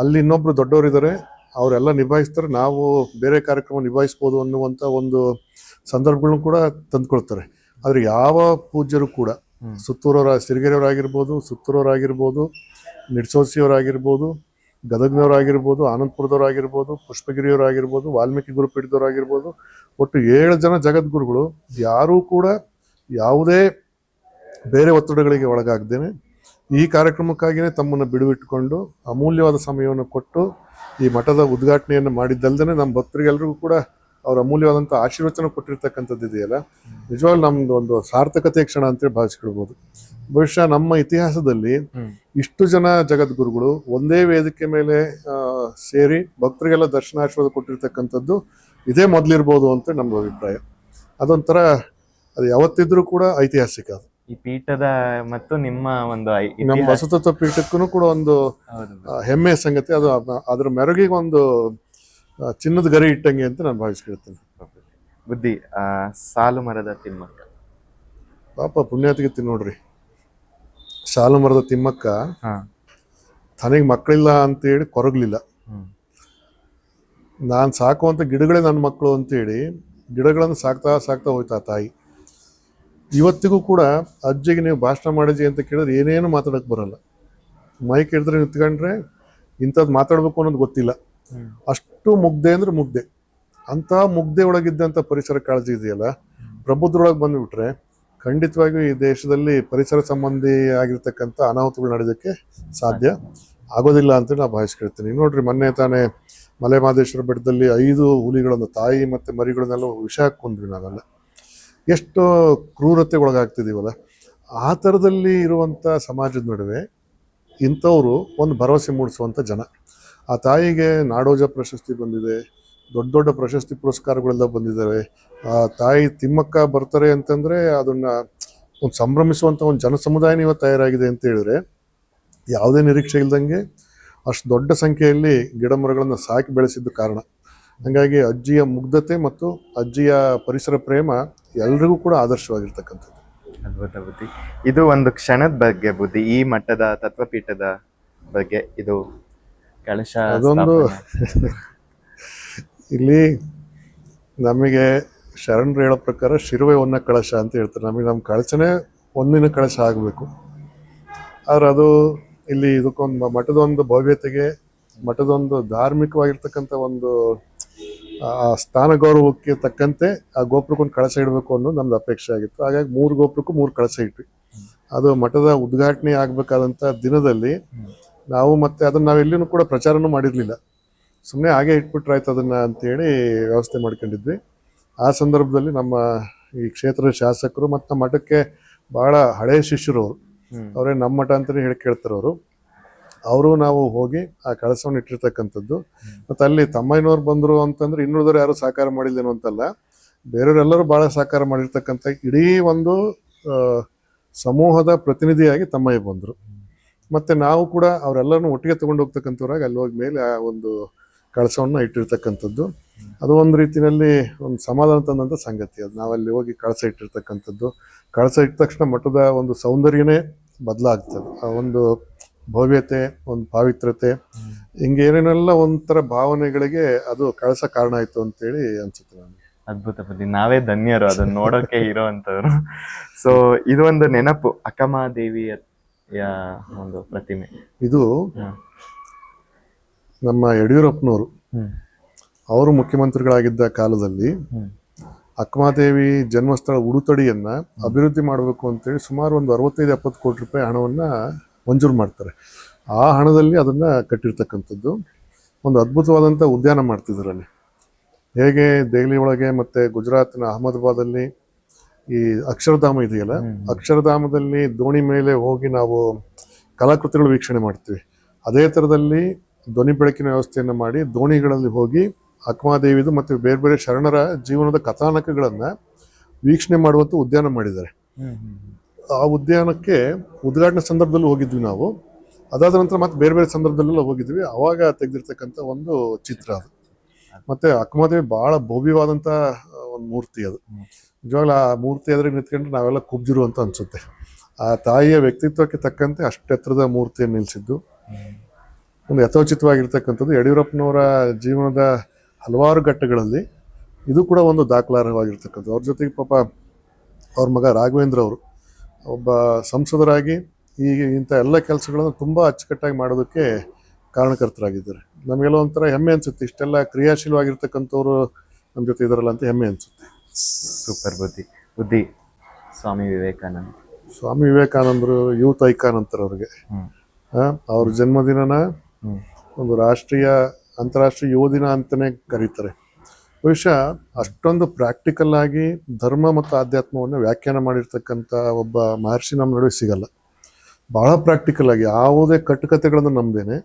ಅಲ್ಲಿ ಇನ್ನೊಬ್ಬರು ದೊಡ್ಡವರಿದ್ದಾರೆ, ಅವರೆಲ್ಲ ನಿಭಾಯಿಸ್ತಾರೆ, ನಾವು ಬೇರೆ ಕಾರ್ಯಕ್ರಮ ನಿಭಾಯಿಸ್ಬೋದು ಅನ್ನುವಂಥ ಒಂದು ಸಂದರ್ಭಗಳನ್ನು ಕೂಡ ತಂದುಕೊಳ್ತಾರೆ ಆದರೆ ಯಾವ ಪೂಜ್ಯರು ಕೂಡ. ಸುತ್ತೂರವರ ಸಿರಿಗೆರೆಯವರಾಗಿರ್ಬೋದು, ಸುತ್ತೂರವರಾಗಿರ್ಬೋದು, ನಿಡ್ಸೋಸಿಯವರಾಗಿರ್ಬೋದು, ಗದಗ್ನವರಾಗಿರ್ಬೋದು, ಆನಂದಪುರದವರಾಗಿರ್ಬೋದು, ಪುಷ್ಪಗಿರಿಯವರಾಗಿರ್ಬೋದು, ವಾಲ್ಮೀಕಿ ಗುರುಪೀಠದವರಾಗಿರ್ಬೋದು ಒಟ್ಟು ಏಳು ಜನ ಜಗದ್ಗುರುಗಳು. ಯಾರೂ ಕೂಡ ಯಾವುದೇ ಬೇರೆ ಒತ್ತಡಗಳಿಗೆ ಒಳಗಾಗ್ದೇನೆ ಈ ಕಾರ್ಯಕ್ರಮಕ್ಕಾಗಿಯೇ ತಮ್ಮನ್ನು ಬಿಡುವಿಟ್ಟುಕೊಂಡು ಅಮೂಲ್ಯವಾದ ಸಮಯವನ್ನು ಕೊಟ್ಟು ಈ ಮಠದ ಉದ್ಘಾಟನೆಯನ್ನು ಮಾಡಿದ್ದಲ್ಲದೆ ನಮ್ಮ ಭಕ್ತರಿಗೆಲ್ಲರಿಗೂ ಕೂಡ ಅವ್ರ ಅಮೂಲ್ಯವಾದಂಥ ಆಶೀರ್ವಚನ ಕೊಟ್ಟಿರ್ತಕ್ಕಂಥದ್ದು ಇದೆಯಲ್ಲ? ನಿಜವಾಗ್ಲೂ ನಮ್ದು ಒಂದು ಸಾರ್ಥಕತೆ ಕ್ಷಣ ಅಂತೇಳಿ ಭಾವಿಸ್ಕೊಳ್ಬೋದು. ಬಹುಶಃ ನಮ್ಮ ಇತಿಹಾಸದಲ್ಲಿ ಇಷ್ಟು ಜನ ಜಗದ್ಗುರುಗಳು ಒಂದೇ ವೇದಿಕೆ ಮೇಲೆ ಸೇರಿ ಭಕ್ತರಿಗೆಲ್ಲ ದರ್ಶನ ಆಶೀರ್ವಾದ ಕೊಟ್ಟಿರ್ತಕ್ಕಂಥದ್ದು ಇದೇ ಮೊದಲಿರ್ಬೋದು ಅಂತ ನಮ್ಮ ಅಭಿಪ್ರಾಯ. ಅದೊಂಥರ ಅದು ಯಾವತ್ತಿದ್ರೂ ಕೂಡ ಐತಿಹಾಸಿಕ ಅದು. ಈ ಪೀಠದ ಮತ್ತು ನಿಮ್ಮ ಒಂದು ನಮ್ಮ ವಸತತ್ವ ಪೀಠಕ್ಕೂ ಕೂಡ ಒಂದು ಹೆಮ್ಮೆ ಹೆಮ್ಮೆಯ ಸಂಗತಿ. ಅದು ಅದರ ಮೆರುಗಿಗೆ ಒಂದು ಚಿನ್ನದ ಗರಿ ಇಟ್ಟಂಗೆ ಅಂತ ನಾನು ಭಾವಿಸ್ಕೊಳ್ತೇನೆ. ಬುದ್ಧಿ ಆ ಸಾಲು ಮರದ ತಿಮ್ಮಕ್ಕ. ಪಾಪ ಪುಣ್ಯಾತಿಗೆ ನೋಡ್ರಿ. ಸಾಲು ಮರದ ತಿಮ್ಮಕ್ಕ ತನಗೆ ಮಕ್ಕಳಿಲ್ಲ ಅಂತೇಳಿ ಕೊರಗಲಿಲ್ಲ. ನಾನು ಸಾಕುವಂಥ ಗಿಡಗಳೇ ನನ್ನ ಮಕ್ಕಳು ಅಂತೇಳಿ ಗಿಡಗಳನ್ನು ಸಾಕ್ತಾ ಸಾಕ್ತಾ ಹೋಯ್ತಾ ತಾಯಿ. ಇವತ್ತಿಗೂ ಕೂಡ ಅಜ್ಜಿಗೆ ನೀವು ಭಾಷಣ ಮಾಡಿದ್ರಿ ಅಂತ ಕೇಳಿದ್ರೆ ಏನೇನು ಮಾತಾಡಕ್ಕೆ ಬರಲ್ಲ. ಮೈಕ್ ಹಿಡಿದ್ರೆ ನಿಂತ್ಕೊಂಡ್ರೆ ಇಂಥದ್ದು ಮಾತಾಡ್ಬೇಕು ಅನ್ನೋದು ಗೊತ್ತಿಲ್ಲ. ಹ್ಮ್. ಅಷ್ಟು ಮುಗ್ದೆ ಅಂದ್ರೆ ಮುಗ್ದೆ. ಅಂಥ ಮುಗ್ದೆ ಒಳಗಿದ್ದಂಥ ಪರಿಸರ ಕಾಳಜಿ ಇದೆಯಲ್ಲ? ಪ್ರಬುದ್ಧರೊಳಗೆ ಬಂದ್ಬಿಟ್ರೆ ಖಂಡಿತವಾಗಿಯೂ ಈ ದೇಶದಲ್ಲಿ ಪರಿಸರ ಸಂಬಂಧಿ ಆಗಿರ್ತಕ್ಕಂಥ ಅನಾಹುತಗಳು ನಡೆಯೋದಕ್ಕೆ ಸಾಧ್ಯ ಆಗೋದಿಲ್ಲ ಅಂತ ನಾವು ಭಾವಿಸ್ಕೊಳ್ತೀನಿ. ನೋಡ್ರಿ, ಮೊನ್ನೆ ತಾನೇ ಮಲೆಮಹದೇಶ್ವರ ಬೆಟ್ಟದಲ್ಲಿ ಐದು ಹುಲಿಗಳನ್ನು, ತಾಯಿ ಮತ್ತು ಮರಿಗಳನ್ನೆಲ್ಲ ವಿಷ ಹಾಕೊಂಡ್ವಿ ನಾವೆಲ್ಲ. ಎಷ್ಟು ಕ್ರೂರತೆ ಒಳಗಾಗ್ತಿದ್ದೀವಲ್ಲ ಆ ಥರದಲ್ಲಿ ಇರುವಂಥ ಸಮಾಜದ ನಡುವೆ ಇಂಥವರು ಒಂದು ಭರವಸೆ ಮೂಡಿಸುವಂಥ ಜನ. ಆ ತಾಯಿಗೆ ನಾಡೋಜ ಪ್ರಶಸ್ತಿ ಬಂದಿದೆ, ದೊಡ್ಡ ದೊಡ್ಡ ಪ್ರಶಸ್ತಿ ಪುರಸ್ಕಾರಗಳೆಲ್ಲ ಬಂದಿದ್ದಾರೆ ಆ ತಾಯಿ ತಿಮ್ಮಕ್ಕ ಬರ್ತಾರೆ ಅಂತಂದ್ರೆ ಅದನ್ನ ಒಂದು ಸಂಭ್ರಮಿಸುವಂಥ ಒಂದು ಜನ ಸಮುದಾಯ ಇವತ್ತು ತಯಾರಾಗಿದೆ ಅಂತ ಹೇಳಿದ್ರೆ ಯಾವುದೇ ನಿರೀಕ್ಷೆ ಇಲ್ದಂಗೆ ಅಷ್ಟು ದೊಡ್ಡ ಸಂಖ್ಯೆಯಲ್ಲಿ ಗಿಡ ಮರಗಳನ್ನು ಸಾಕಿ ಬೆಳೆಸಿದ್ದು ಕಾರಣ. ಹಾಗಾಗಿ ಅಜ್ಜಿಯ ಮುಗ್ಧತೆ ಮತ್ತು ಅಜ್ಜಿಯ ಪರಿಸರ ಪ್ರೇಮ ಎಲ್ರಿಗೂ ಕೂಡ ಆದರ್ಶವಾಗಿರ್ತಕ್ಕಂಥದ್ದು. ಅದ್ಭುತ ಬುದ್ಧಿ. ಇದು ಒಂದು ಕ್ಷಣದ ಬಗ್ಗೆ ಬುದ್ಧಿ. ಈ ಮಟ್ಟದ ತತ್ವಪೀಠದ ಬಗ್ಗೆ ಇದು ಕಳಶ ಅದೊಂದು ಇಲ್ಲಿ ನಮಗೆ ಶರಣರು ಹೇಳೋ ಪ್ರಕಾರ ಶಿರುವೆ ಒನ್ನ ಕಳಶ ಅಂತ ಹೇಳ್ತಾರೆ. ನಮಗೆ ನಮ್ಮ ಕಳಶನೇ ಒಂದಿನ ಕಳಶ ಆಗಬೇಕು. ಆದ್ರೆ ಅದು ಇಲ್ಲಿ ಇದಕ್ಕೊಂದು ಮಠದೊಂದು ಭವ್ಯತೆಗೆ ಮಠದೊಂದು ಧಾರ್ಮಿಕವಾಗಿರ್ತಕ್ಕಂಥ ಒಂದು ಆ ಸ್ಥಾನ ಗೌರವಕ್ಕೆ ತಕ್ಕಂತೆ ಆ ಗೋಪುರಕ್ಕೊಂದು ಕಳಶ ಇಡಬೇಕು ಅನ್ನೋದು ನಮ್ದು ಅಪೇಕ್ಷೆ ಆಗಿತ್ತು. ಹಾಗಾಗಿ ಮೂರು ಗೋಪುರಕ್ಕೂ ಮೂರು ಕಳಶ ಇಟ್ವಿ. ಅದು ಮಠದ ಉದ್ಘಾಟನೆ ಆಗಬೇಕಾದಂಥ ದಿನದಲ್ಲಿ ನಾವು ಮತ್ತೆ ಅದನ್ನ ನಾವೆಲ್ಲಿನೂ ಕೂಡ ಪ್ರಚಾರನೂ ಮಾಡಿರಲಿಲ್ಲ. ಸುಮ್ಮನೆ ಹಾಗೆ ಇಟ್ಬಿಟ್ರಾಯ್ತು ಅದನ್ನ ಅಂತೇಳಿ ವ್ಯವಸ್ಥೆ ಮಾಡ್ಕೊಂಡಿದ್ವಿ. ಆ ಸಂದರ್ಭದಲ್ಲಿ ನಮ್ಮ ಈ ಕ್ಷೇತ್ರದ ಶಾಸಕರು ಮತ್ತು ನಮ್ಮ ಮಠಕ್ಕೆ ಬಹಳ ಹಳೆಯ ಶಿಷ್ಯರು ಅವರು ಅವರೇ ನಮ್ಮ ಮಠ ಅಂತಲೇ ಹೇಳಿ ಕೇಳ್ತಾರೆ ಅವರು. ಅವರು ನಾವು ಹೋಗಿ ಆ ಕಳಸವನ್ನು ಇಟ್ಟಿರ್ತಕ್ಕಂಥದ್ದು. ಮತ್ತು ಅಲ್ಲಿ ತಮ್ಮಯ್ಯನವ್ರು ಬಂದರು ಅಂತಂದ್ರೆ ಇನ್ನುಳಿದವರು ಯಾರು ಸಹಕಾರ ಮಾಡಿಲ್ಲೇನೋ ಅಂತಲ್ಲ. ಬೇರೆಯವರೆಲ್ಲರೂ ಭಾಳ ಸಹಕಾರ ಮಾಡಿರ್ತಕ್ಕಂಥ ಇಡೀ ಒಂದು ಸಮೂಹದ ಪ್ರತಿನಿಧಿಯಾಗಿ ತಮ್ಮಯ್ಯ ಬಂದರು. ಮತ್ತೆ ನಾವು ಕೂಡ ಅವರೆಲ್ಲರನ್ನು ಒಟ್ಟಿಗೆ ತಗೊಂಡು ಹೋಗ್ತಕ್ಕಂಥವ್ರಾಗ ಅಲ್ಲಿ ಹೋಗಿ ಮೇಲೆ ಆ ಒಂದು ಕಳಸವನ್ನು ಇಟ್ಟಿರ್ತಕ್ಕಂಥದ್ದು. ಅದು ಒಂದು ರೀತಿಯಲ್ಲಿ ಒಂದು ಸಮಾಧಾನ ತಂದಂಥ ಸಂಗತಿ. ಅದು ನಾವಲ್ಲಿ ಹೋಗಿ ಕಳಸ ಇಟ್ಟಿರ್ತಕ್ಕಂಥದ್ದು. ಕಳಸ ಇಟ್ಟ ತಕ್ಷಣ ಮಠದ ಒಂದು ಸೌಂದರ್ಯನೇ ಬದಲಾಗ್ತದೆ. ಆ ಒಂದು ಭವ್ಯತೆ, ಒಂದು ಪಾವಿತ್ರತೆ ಹಿಂಗೆ ಏನೇನೆಲ್ಲ ಒಂಥರ ಭಾವನೆಗಳಿಗೆ ಅದು ಕಳಸ ಕಾರಣ ಆಯಿತು ಅಂತೇಳಿ ಅನ್ಸುತ್ತೆ ನನಗೆ. ಅದ್ಭುತ ಬುದ್ಧಿ. ನಾವೇ ಧನ್ಯರು ಅದನ್ನ ನೋಡೋಕೆ ಇರೋ ಅಂತವ್ರು ಸೊ ಇದು ಒಂದು ನೆನಪು. ಅಕ್ಕಮಹಾದೇವಿ ಒಂದು ಪ್ರತಿಮೆ. ಇದು ನಮ್ಮ ಯಡಿಯೂರಪ್ಪನವರು ಅವರು ಮುಖ್ಯಮಂತ್ರಿಗಳಾಗಿದ್ದ ಕಾಲದಲ್ಲಿ ಅಕ್ಕಮಾದೇವಿ ಅಕ್ಕಮಹಾದೇವಿ ಜನ್ಮಸ್ಥಳ ಉಡುತಡಿಯನ್ನ ಅಭಿವೃದ್ಧಿ ಮಾಡಬೇಕು ಅಂತೇಳಿ ಸುಮಾರು ಒಂದು ಅರವತ್ತೈದು ಎಪ್ಪತ್ತು ಕೋಟಿ ರೂಪಾಯಿ ಹಣವನ್ನ ಮಂಜೂರು ಮಾಡ್ತಾರೆ. ಆ ಹಣದಲ್ಲಿ ಅದನ್ನ ಕಟ್ಟಿರ್ತಕ್ಕಂಥದ್ದು ಒಂದು ಅದ್ಭುತವಾದಂಥ ಉದ್ಯಾನ ಮಾಡ್ತಿದ್ರು ಅಲ್ಲಿ. ಹೇಗೆ ದೆಹಲಿ ಒಳಗೆ ಮತ್ತೆ ಗುಜರಾತ್ನ ಅಹಮದಾಬಾದಲ್ಲಿ ಈ ಅಕ್ಷರಧಾಮ ಇದೆಯಲ್ಲ? ಅಕ್ಷರಧಾಮದಲ್ಲಿ ದೋಣಿ ಮೇಲೆ ಹೋಗಿ ನಾವು ಕಲಾಕೃತಿಗಳು ವೀಕ್ಷಣೆ ಮಾಡ್ತೀವಿ. ಅದೇ ಥರದಲ್ಲಿ ಧ್ವನಿ ಬೆಳಕಿನ ವ್ಯವಸ್ಥೆಯನ್ನು ಮಾಡಿ ದೋಣಿಗಳಲ್ಲಿ ಹೋಗಿ ಅಕ್ಮಾದೇವಿದು ಮತ್ತು ಬೇರೆ ಬೇರೆ ಶರಣರ ಜೀವನದ ಕಥಾನಕಗಳನ್ನು ವೀಕ್ಷಣೆ ಮಾಡುವಂಥ ಉದ್ಯಾನ ಮಾಡಿದ್ದಾರೆ. ಆ ಉದ್ಯಾನಕ್ಕೆ ಉದ್ಘಾಟನೆ ಸಂದರ್ಭದಲ್ಲಿ ಹೋಗಿದ್ವಿ ನಾವು. ಅದಾದ ನಂತರ ಮತ್ತೆ ಬೇರೆ ಬೇರೆ ಸಂದರ್ಭದಲ್ಲೆಲ್ಲ ಹೋಗಿದ್ವಿ. ಅವಾಗ ತೆಗೆದಿರ್ತಕ್ಕಂಥ ಒಂದು ಚಿತ್ರ ಅದು. ಮತ್ತೆ ಅಕ್ಮಾದೇವಿ ಬಹಳ ಭವ್ಯವಾದಂಥ ಒಂದು ಮೂರ್ತಿ ಅದು. ನಿಜವಾಗ್ಲೂ ಆ ಮೂರ್ತಿ ಎದುರಿಗೆ ನಿಂತ್ಕೊಂಡ್ರೆ ನಾವೆಲ್ಲ ಕುಬ್ಜಿರು ಅಂತ ಅನ್ಸುತ್ತೆ. ಆ ತಾಯಿಯ ವ್ಯಕ್ತಿತ್ವಕ್ಕೆ ತಕ್ಕಂತೆ ಅಷ್ಟೆತ್ತರದ ಮೂರ್ತಿಯನ್ನು ನಿಲ್ಲಿಸಿದ್ದು ಒಂದು ಯಥೋಚಿತವಾಗಿರ್ತಕ್ಕಂಥದ್ದು. ಯಡಿಯೂರಪ್ಪನವರ ಜೀವನದ ಹಲವಾರು ಘಟ್ಟಗಳಲ್ಲಿ ಇದು ಕೂಡ ಒಂದು ದಾಖಲಾರ್ಹವಾಗಿರ್ತಕ್ಕಂಥದ್ದು. ಅವ್ರ ಜೊತೆಗೆ ಪಾಪ ಅವ್ರ ಮಗ ರಾಘವೇಂದ್ರ ಅವರು ಒಬ್ಬ ಸಂಸದರಾಗಿ ಈ ಇಂಥ ಎಲ್ಲ ಕೆಲಸಗಳನ್ನು ತುಂಬ ಅಚ್ಚುಕಟ್ಟಾಗಿ ಮಾಡೋದಕ್ಕೆ ಕಾರಣಕರ್ತರಾಗಿದ್ದಾರೆ. ನಮಗೆಲ್ಲ ಒಂಥರ ಹೆಮ್ಮೆ ಅನಿಸುತ್ತೆ. ಇಷ್ಟೆಲ್ಲ ಕ್ರಿಯಾಶೀಲವಾಗಿರ್ತಕ್ಕಂಥವ್ರು ನಮ್ಮ ಜೊತೆ ಇದರಲ್ಲ ಅಂತ ಹೆಮ್ಮೆ ಅನ್ಸುತ್ತೆ. ಸೂಪರ್ ಬುದ್ಧಿ. ಬುದ್ಧಿ. ಸ್ವಾಮಿ ವಿವೇಕಾನಂದ. ಸ್ವಾಮಿ ವಿವೇಕಾನಂದರು ಯೂತ್ ಐಕಾನ್ ಅಂತಾರೆ ಅವ್ರಿಗೆ. ಅವ್ರ ಜನ್ಮದಿನನ ಒಂದು ರಾಷ್ಟ್ರೀಯ ಅಂತಾರಾಷ್ಟ್ರೀಯ ಯುವ ದಿನ ಅಂತಲೇ ಕರೀತಾರೆ. ಬಹುಶಃ ಅಷ್ಟೊಂದು ಪ್ರಾಕ್ಟಿಕಲ್ ಆಗಿ ಧರ್ಮ ಮತ್ತು ಆಧ್ಯಾತ್ಮವನ್ನು ವ್ಯಾಖ್ಯಾನ ಮಾಡಿರ್ತಕ್ಕಂಥ ಒಬ್ಬ ಮಹರ್ಷಿ ನಮ್ಮ ನಡುವೆ ಸಿಗಲ್ಲ. ಬಹಳ ಪ್ರಾಕ್ಟಿಕಲ್ ಆಗಿ ಯಾವುದೇ ಕಟ್ಟುಕತೆಗಳನ್ನು ನಂಬೇನೆ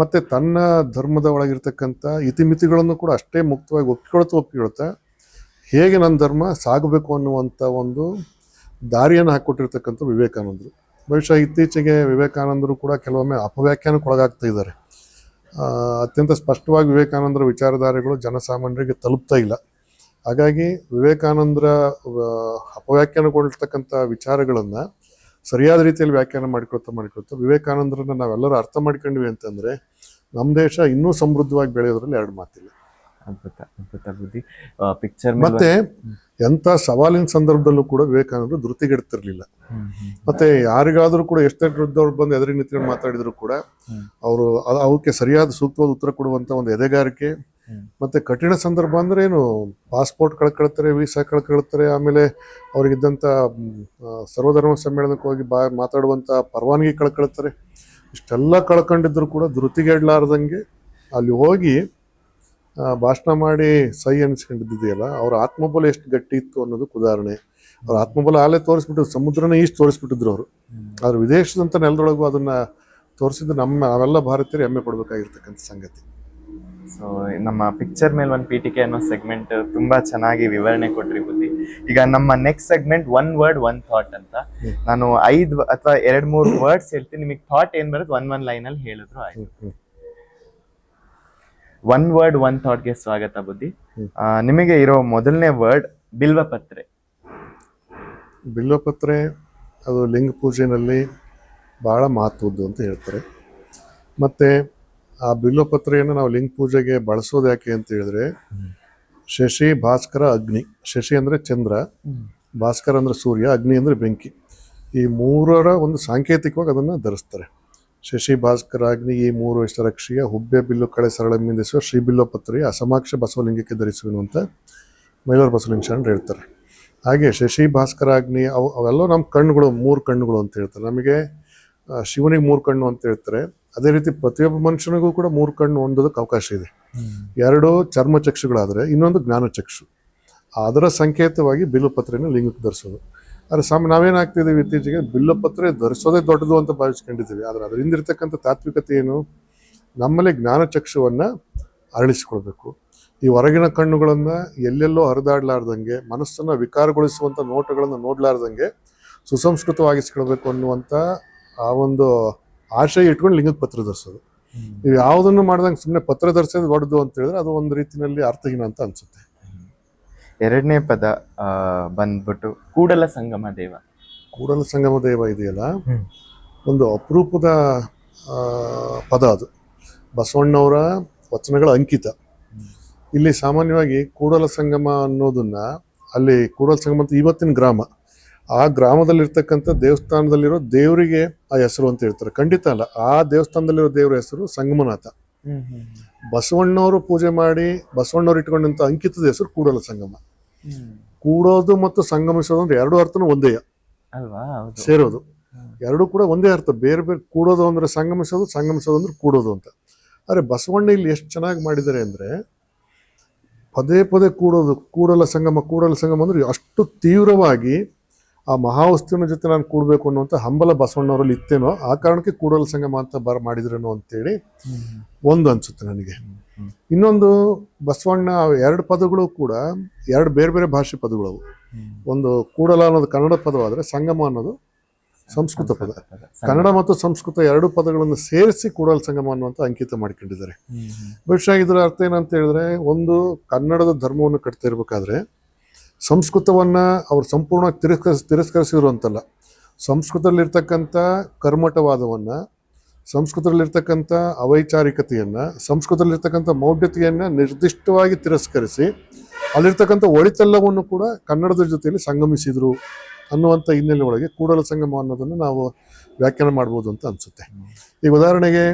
ಮತ್ತು ತನ್ನ ಧರ್ಮದ ಒಳಗಿರ್ತಕ್ಕಂಥ ಇತಿಮಿತಿಗಳನ್ನು ಕೂಡ ಅಷ್ಟೇ ಮುಕ್ತವಾಗಿ ಒಪ್ಪಿಕೊಳ್ತಾ ಒಪ್ಪಿಕೊಳ್ತಾ ಹೇಗೆ ನನ್ನ ಧರ್ಮ ಸಾಗಬೇಕು ಅನ್ನುವಂಥ ಒಂದು ದಾರಿಯನ್ನು ಹಾಕ್ಕೊಟ್ಟಿರ್ತಕ್ಕಂಥ ವಿವೇಕಾನಂದರು. ಬಹುಶಃ ಇತ್ತೀಚೆಗೆ ವಿವೇಕಾನಂದರು ಕೂಡ ಕೆಲವೊಮ್ಮೆ ಅಪವ್ಯಾಖ್ಯಾನಕ್ಕೆ ಒಳಗಾಗ್ತಾ ಇದ್ದಾರೆ. ಅತ್ಯಂತ ಸ್ಪಷ್ಟವಾಗಿ ವಿವೇಕಾನಂದರ ವಿಚಾರಧಾರೆಗಳು ಜನಸಾಮಾನ್ಯರಿಗೆ ತಲುಪ್ತಾ ಇಲ್ಲ. ಹಾಗಾಗಿ ವಿವೇಕಾನಂದರ ಅಪವ್ಯಾಖ್ಯಾನಗೊಳ್ತಕ್ಕಂಥ ವಿಚಾರಗಳನ್ನು ಸರಿಯಾದ ರೀತಿಯಲ್ಲಿ ವ್ಯಾಖ್ಯಾನ ಮಾಡ್ಕೊಳ್ತಾ ಮಾಡ್ಕೊಳ್ತಾ ವಿವೇಕಾನಂದರನ್ನ ನಾವೆಲ್ಲರೂ ಅರ್ಥ ಮಾಡ್ಕೊಂಡ್ವಿ ಅಂತಂದ್ರೆ ನಮ್ಮ ದೇಶ ಇನ್ನೂ ಸಮೃದ್ಧವಾಗಿ ಬೆಳೆಯೋದ್ರಲ್ಲಿ ಎರಡು ಮಾತಿಲ್ಲ ಅದ್ಭುತ ಅದ್ಭುತ ಬುದ್ಧಿ ಪಿಕ್ಚರ್ ಮತ್ತೆ ಎಂಥ ಸವಾಲಿನ ಸಂದರ್ಭದಲ್ಲೂ ಕೂಡ ವಿವೇಕಾನಂದರು ಧೃತಿಗೆಡ್ತಿರ್ಲಿಲ್ಲ ಮತ್ತೆ ಯಾರಿಗಾದ್ರೂ ಕೂಡ ಎಷ್ಟೇ ದೊಡ್ಡವ್ರು ಬಂದು ಎದುರಿಗೆ ನಿಂತ್ಕೊಂಡು ಮಾತಾಡಿದ್ರು ಕೂಡ. ಅವರು ಅವಕ್ಕೆ ಸರಿಯಾದ ಸೂಕ್ತವಾದ ಉತ್ತರ ಕೊಡುವಂತ ಒಂದು ಎದೆಗಾರಿಕೆ. ಮತ್ತೆ ಕಠಿಣ ಸಂದರ್ಭ ಅಂದ್ರೆ ಏನು? ಪಾಸ್ಪೋರ್ಟ್ ಕಳ್ಕೊಳ್ತಾರೆ ವೀಸಾ ಕಳ್ಕೊಳ್ತಾರೆ, ಆಮೇಲೆ ಅವ್ರಿಗಿದ್ದಂಥ ಸರ್ವಧರ್ಮ ಸಮ್ಮೇಳನಕ್ಕೆ ಹೋಗಿ ಬಾ, ಮಾತಾಡುವಂತ ಪರವಾನಗಿ ಕಳ್ಕೊಳ್ತಾರೆ. ಇಷ್ಟೆಲ್ಲ ಕಳ್ಕೊಂಡಿದ್ರು ಕೂಡ ಧೃತಿಗೆಡ್ಲಾರ್ದಂಗೆ ಅಲ್ಲಿ ಹೋಗಿ ಭಾಷಣ ಮಾಡಿ ಸೈ ಅನ್ಸ್ಕೊಂಡಿದ್ದಿದೆಯಲ್ಲ, ಅವ್ರ ಆತ್ಮಬಲ ಎಷ್ಟು ಗಟ್ಟಿ ಇತ್ತು ಅನ್ನೋದಕ್ಕೆ ಉದಾಹರಣೆ. ಅವ್ರ ಆತ್ಮಬಲ ಆಲೇ ತೋರಿಸ್ಬಿಟ್ಟು, ಸಮುದ್ರನೇ ಈಸ್ಟ್ ತೋರಿಸ್ಬಿಟ್ಟಿದ್ರು ಅವರು. ಆದ್ರೆ ವಿದೇಶದಂತ ನೆಲದೊಳಗೂ ಅದನ್ನ ತೋರಿಸಿದ್ದು ನಮ್ಮ, ನಾವೆಲ್ಲ ಭಾರತೀಯರು ಹೆಮ್ಮೆ ಪಡ್ಬೇಕಾಗಿರ್ತಕ್ಕಂಥ ಸಂಗತಿ. ಸೊ ನಮ್ಮ ಪಿಕ್ಚರ್ ಮೇಲೆ ಒಂದು ಪೀಠಿಕೆ ಅನ್ನೋ ಸೆಗ್ಮೆಂಟ್ ತುಂಬಾ ಚೆನ್ನಾಗಿ ವಿವರಣೆ ಕೊಟ್ರಿ ಬುದ್ಧಿ. ಈಗ ನಮ್ಮ next segment one word one thought ಅಂತ. ನಾನು ಐದು ಅಥವಾ ಎರಡ್ ಮೂರು ವರ್ಡ್ಸ್ ಹೇಳ್ತೀನಿ. ನಿಮಗೆ ಥಾಟ್ ಏನ್ ಬರುತ್ತೆ ಒನ್ ಒನ್ ಲೈನ್ ಅಲ್ಲಿ ಹೇಳಿದ್ರು ಆಯ್ತು. ಒನ್ ವರ್ಡ್ ಒನ್ ಥಾಟ್ಗೆ ಸ್ವಾಗತ ಬುದ್ಧಿ. ನಿಮಗೆ ಇರೋ ಮೊದಲನೇ ವರ್ಡ್ ಬಿಲ್ವಪತ್ರೆ. ಬಿಲ್ವಪತ್ರೆ ಅದು ಲಿಂಗ ಪೂಜೆನಲ್ಲಿ ಬಹಳ ಮಹತ್ವದ್ದು ಅಂತ ಹೇಳ್ತಾರೆ. ಮತ್ತೆ ಆ ಬಿಲ್ಲೋಪತ್ರೆಯನ್ನು ನಾವು ಲಿಂಗ ಪೂಜೆಗೆ ಬಳಸೋದು ಯಾಕೆ ಅಂತ ಹೇಳಿದ್ರೆ, ಶಶಿ, ಭಾಸ್ಕರ, ಅಗ್ನಿ. ಶಶಿ ಅಂದ್ರೆ ಚಂದ್ರ, ಭಾಸ್ಕರ ಅಂದ್ರೆ ಸೂರ್ಯ, ಅಗ್ನಿ ಅಂದ್ರೆ ಬೆಂಕಿ. ಈ ಮೂರರ ಒಂದು ಸಾಂಕೇತಿಕವಾಗಿ ಅದನ್ನು ಧರಿಸ್ತಾರೆ. ಶಶಿ, ಭಾಸ್ಕರ, ಅಗ್ನಿ ಈ ಮೂರು ಹೆಸರಕ್ಷಿಯ ಹುಬ್ಬೆ ಬಿಲ್ಲು ಕಳೆ ಸರಳ ಮಿಂದಿಸುವ ಶ್ರೀ ಬಿಲ್ಲೋಪತ್ರೆಯ ಅಸಮಾಕ್ಷ ಬಸವಲಿಂಗಕ್ಕೆ ಧರಿಸುವನು ಅಂತ ಮೈಲಾರ ಬಸವಲಿಂಗ ಶರಣರು ಹೇಳ್ತಾರೆ. ಹಾಗೆ ಶಶಿ, ಭಾಸ್ಕರ, ಅಗ್ನಿ ಅವು ಅವೆಲ್ಲ ನಮ್ಮ ಕಣ್ಣುಗಳು, ಮೂರು ಕಣ್ಣುಗಳು ಅಂತ ಹೇಳ್ತಾರೆ. ನಮಗೆ ಶಿವನಿಗೆ ಮೂರು ಕಣ್ಣು ಅಂತ ಹೇಳ್ತಾರೆ. ಅದೇ ರೀತಿ ಪ್ರತಿಯೊಬ್ಬ ಮನುಷ್ಯನಿಗೂ ಕೂಡ ಮೂರು ಕಣ್ಣು ಹೊಂದೋದಕ್ಕೆ ಅವಕಾಶ ಇದೆ. ಎರಡು ಚರ್ಮ ಚಕ್ಷುಗಳಾದರೆ ಇನ್ನೊಂದು ಜ್ಞಾನ ಚಕ್ಷು ಅದರ ಸಂಕೇತವಾಗಿ ಬಿಲ್ಲುಪತ್ರೆಯನ್ನು ಲಿಂಗಕ್ಕೆ ಧರಿಸೋದು. ಆದರೆ ಸಾಮ ನಾವೇನಾಗ್ತಿದ್ದೀವಿ ಇತ್ತೀಚೆಗೆ? ಬಿಲ್ಲುಪತ್ರೆ ಧರಿಸೋದೇ ದೊಡ್ಡದು ಅಂತ ಭಾವಿಸ್ಕೊಂಡಿದ್ದೀವಿ. ಆದರೆ ಅದರಿಂದ ಇರ್ತಕ್ಕಂಥ ತಾತ್ವಿಕತೆ ಏನು? ನಮ್ಮಲ್ಲಿ ಜ್ಞಾನ ಚಕ್ಷುವನ್ನು ಅರಳಿಸಿಕೊಳ್ಬೇಕು. ಈ ಹೊರಗಿನ ಕಣ್ಣುಗಳನ್ನು ಎಲ್ಲೆಲ್ಲೋ ಹರಿದಾಡ್ಲಾರ್ದಂಗೆ, ಮನಸ್ಸನ್ನು ವಿಕಾರಗೊಳಿಸುವಂಥ ನೋಟಗಳನ್ನು ನೋಡಲಾರ್ದಂಗೆ ಸುಸಂಸ್ಕೃತವಾಗಿಸ್ಕೊಳ್ಬೇಕು ಅನ್ನುವಂಥ ಆ ಒಂದು ಆಶಯ ಇಟ್ಕೊಂಡು ಲಿಂಗದ ಪತ್ರ ಧರಿಸೋದು. ನೀವು ಯಾವುದನ್ನು ಮಾಡ್ದಂಗೆ ಸುಮ್ಮನೆ ಪತ್ರ ಧರಿಸೋದು ಹೊಡೆದು ಅಂತ ಹೇಳಿದ್ರೆ ಅದು ಒಂದು ರೀತಿಯಲ್ಲಿ ಅರ್ಥಹೀನ ಅಂತ ಅನ್ಸುತ್ತೆ. ಎರಡನೇ ಪದ ಬಂದ್ಬಿಟ್ಟು ಕೂಡಲ ಸಂಗಮ ದೇವ. ಕೂಡಲ ಸಂಗಮ ದೇವ ಇದೆಯಲ್ಲ? ಒಂದು ಅಪರೂಪದ ಪದ ಅದು. ಬಸವಣ್ಣವರ ವಚನಗಳ ಅಂಕಿತ. ಇಲ್ಲಿ ಸಾಮಾನ್ಯವಾಗಿ ಕೂಡಲ ಸಂಗಮ ಅನ್ನೋದನ್ನ ಅಲ್ಲಿ ಕೂಡಲ ಸಂಗಮ ಅಂತ ಇವತ್ತಿನ ಗ್ರಾಮ. ಆ ಗ್ರಾಮದಲ್ಲಿರ್ತಕ್ಕಂಥ ದೇವಸ್ಥಾನದಲ್ಲಿರೋ ದೇವರಿಗೆ ಆ ಹೆಸರು ಅಂತ ಹೇಳ್ತಾರೆ. ಖಂಡಿತ ಅಲ್ಲ. ಆ ದೇವಸ್ಥಾನದಲ್ಲಿರೋ ದೇವರ ಹೆಸರು ಸಂಗಮನಾಥ. ಬಸವಣ್ಣವರು ಪೂಜೆ ಮಾಡಿ ಬಸವಣ್ಣವ್ರು ಇಟ್ಕೊಂಡಂತ ಅಂಕಿತದ ಹೆಸರು ಕೂಡಲ ಸಂಗಮ. ಕೂಡೋದು ಮತ್ತು ಸಂಗಮಿಸೋದು ಅಂದ್ರೆ ಎರಡು ಅರ್ಥನೂ ಒಂದೇ. ಸೇರೋದು. ಎರಡು ಕೂಡ ಒಂದೇ ಅರ್ಥ. ಬೇರೆ ಬೇರೆ ಕೂಡೋದು ಅಂದ್ರೆ ಸಂಗಮಿಸೋದು ಸಂಗಮಿಸೋದು ಅಂದ್ರೆ ಕೂಡೋದು ಅಂತ. ಆದರೆ ಬಸವಣ್ಣ ಇಲ್ಲಿ ಎಷ್ಟು ಚೆನ್ನಾಗಿ ಮಾಡಿದ್ದಾರೆ ಅಂದ್ರೆ ಪದೇ ಪದೇ ಕೂಡೋದು ಕೂಡಲ ಸಂಗಮ ಕೂಡಲ ಸಂಗಮ ಅಂದ್ರೆ ಅಷ್ಟು ತೀವ್ರವಾಗಿ ಆ ಮಹಾವಸ್ತುವಿನ ಜೊತೆ ನಾನು ಕೂಡಬೇಕು ಅನ್ನುವಂಥ ಹಂಬಲ ಬಸವಣ್ಣವರಲ್ಲಿ ಇತ್ತೇನೋ ಆ ಕಾರಣಕ್ಕೆ ಕೂಡಲ ಸಂಗಮ ಅಂತ ಬರ ಮಾಡಿದ್ರೇನೋ ಅಂತೇಳಿ ಒಂದು ಅನ್ಸುತ್ತೆ ನನಗೆ. ಇನ್ನೊಂದು ಬಸವಣ್ಣ ಎರಡು ಪದಗಳು ಕೂಡ ಎರಡು ಬೇರೆ ಬೇರೆ ಭಾಷೆ ಪದಗಳು ಅವು ಒಂದು ಕೂಡಲ ಅನ್ನೋದು ಕನ್ನಡ ಪದವಾದರೆ ಸಂಗಮ ಅನ್ನೋದು ಸಂಸ್ಕೃತ ಪದ. ಕನ್ನಡ ಮತ್ತು ಸಂಸ್ಕೃತ ಎರಡು ಪದಗಳನ್ನು ಸೇರಿಸಿ ಕೂಡಲ ಸಂಗಮ ಅನ್ನುವಂಥ ಅಂಕಿತ ಮಾಡ್ಕೊಂಡಿದ್ದಾರೆ. ಬಹುಶಃ ಇದರ ಅರ್ಥ ಏನಂತ ಹೇಳಿದ್ರೆ ಒಂದು ಕನ್ನಡದ ಧರ್ಮವನ್ನು ಕಟ್ತಾ ಇರಬೇಕಾದ್ರೆ ಸಂಸ್ಕೃತವನ್ನ ಅವರು ಸಂಪೂರ್ಣ ತಿರಸ್ಕರಿಸ್ ತಿರಸ್ಕರಿಸಿದ್ರು ಅಂತಲ್ಲ ಸಂಸ್ಕೃತದಲ್ಲಿರ್ತಕ್ಕಂಥ ಕರ್ಮಠವಾದವನ್ನು ಸಂಸ್ಕೃತದಲ್ಲಿರ್ತಕ್ಕಂಥ ಅವೈಚಾರಿಕತೆಯನ್ನು ಸಂಸ್ಕೃತದಲ್ಲಿರ್ತಕ್ಕಂಥ ಮೌಢ್ಯತೆಯನ್ನು ನಿರ್ದಿಷ್ಟವಾಗಿ ತಿರಸ್ಕರಿಸಿ ಅಲ್ಲಿರ್ತಕ್ಕಂಥ ಒಳಿತೆಲ್ಲವನ್ನು ಕೂಡ ಕನ್ನಡದ ಜೊತೆಯಲ್ಲಿ ಸಂಗಮಿಸಿದರು ಅನ್ನುವಂಥ ಹಿನ್ನೆಲೆ ಒಳಗೆ ಕೂಡಲ ಸಂಗಮ ಅನ್ನೋದನ್ನು ನಾವು ವ್ಯಾಖ್ಯಾನ ಮಾಡ್ಬೋದು ಅಂತ ಅನಿಸುತ್ತೆ. ಈಗ ಉದಾಹರಣೆಗೆ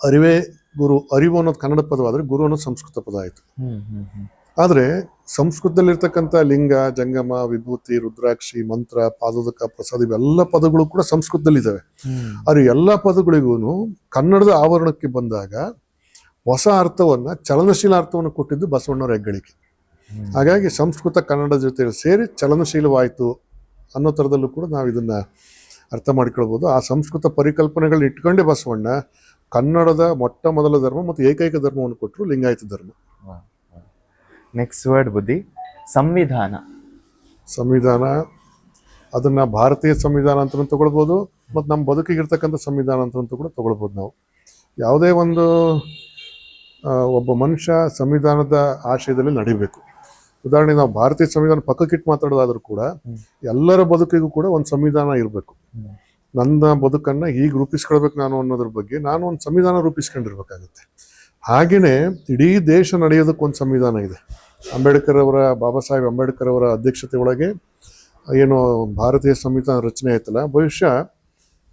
ಅರಿವೇ ಗುರು ಅರಿವು ಅನ್ನೋದು ಕನ್ನಡ ಪದವಾದರೆ ಗುರು ಅನ್ನೋದು ಸಂಸ್ಕೃತ ಪದ ಆಯಿತು. ಆದರೆ ಸಂಸ್ಕೃತದಲ್ಲಿರ್ತಕ್ಕಂಥ ಲಿಂಗ ಜಂಗಮ ವಿಭೂತಿ ರುದ್ರಾಕ್ಷಿ ಮಂತ್ರ ಪಾದೋದಕ ಪ್ರಸಾದ ಇವೆಲ್ಲ ಪದಗಳು ಕೂಡ ಸಂಸ್ಕೃತದಲ್ಲಿದ್ದಾವೆ. ಇದ್ದಾವೆ ಆದರೆ ಎಲ್ಲ ಪದಗಳಿಗೂ ಕನ್ನಡದ ಆವರಣಕ್ಕೆ ಬಂದಾಗ ಹೊಸ ಅರ್ಥವನ್ನ ಚಲನಶೀಲ ಅರ್ಥವನ್ನು ಕೊಟ್ಟಿದ್ದು ಬಸವಣ್ಣವರ ಹೆಗ್ಗಳಿಕೆ. ಹಾಗಾಗಿ ಸಂಸ್ಕೃತ ಕನ್ನಡ ಜೊತೆ ಸೇರಿ ಚಲನಶೀಲವಾಯಿತು ಅನ್ನೋ ಥರದಲ್ಲೂ ಕೂಡ ನಾವು ಇದನ್ನ ಅರ್ಥ ಮಾಡ್ಕೊಳ್ಬೋದು. ಆ ಸಂಸ್ಕೃತ ಪರಿಕಲ್ಪನೆಗಳನ್ನ ಇಟ್ಕೊಂಡೇ ಬಸವಣ್ಣ ಕನ್ನಡದ ಮೊಟ್ಟ ಮೊದಲ ಧರ್ಮ ಮತ್ತು ಏಕೈಕ ಧರ್ಮವನ್ನು ಕೊಟ್ಟರು ಲಿಂಗಾಯತ ಧರ್ಮ. ನೆಕ್ಸ್ಟ್ ವರ್ಡ್ ಬುದ್ಧಿ ಸಂವಿಧಾನ. ಸಂವಿಧಾನ ಅದನ್ನ ಭಾರತೀಯ ಸಂವಿಧಾನ ಅಂತ ತಗೊಳ್ಬೋದು ಮತ್ತು ನಮ್ಮ ಬದುಕಿಗಿರ್ತಕ್ಕಂಥ ಸಂವಿಧಾನ ಅಂತ ಕೂಡ ತಗೊಳ್ಬೋದು ನಾವು. ಯಾವುದೇ ಒಂದು ಒಬ್ಬ ಮನುಷ್ಯ ಸಂವಿಧಾನದ ಆಶಯದಲ್ಲಿ ನಡಿಬೇಕು. ಉದಾಹರಣೆಗೆ ನಾವು ಭಾರತೀಯ ಸಂವಿಧಾನ ಪಕ್ಕಕ್ಕಿಟ್ಟು ಮಾತಾಡೋದಾದ್ರೂ ಕೂಡ ಎಲ್ಲರ ಬದುಕಿಗೂ ಕೂಡ ಒಂದು ಸಂವಿಧಾನ ಇರಬೇಕು. ನನ್ನ ಬದುಕನ್ನು ಹೀಗೆ ರೂಪಿಸ್ಕೊಳ್ಬೇಕು ನಾನು ಅನ್ನೋದ್ರ ಬಗ್ಗೆ ನಾನು ಒಂದು ಸಂವಿಧಾನ ರೂಪಿಸ್ಕೊಂಡಿರ್ಬೇಕಾಗುತ್ತೆ. ಹಾಗೆಯೇ ಇಡೀ ದೇಶ ನಡೆಯೋದಕ್ಕೆ ಒಂದು ಸಂವಿಧಾನ ಇದೆ. ಅಂಬೇಡ್ಕರ್ ಅವರ, ಬಾಬಾ ಸಾಹೇಬ್ ಅಂಬೇಡ್ಕರ್ ಅವರ ಅಧ್ಯಕ್ಷತೆ ಒಳಗೆ ಏನು ಭಾರತೀಯ ಸಂವಿಧಾನ ರಚನೆ ಆಯ್ತಲ್ಲ, ಬಹುಶಃ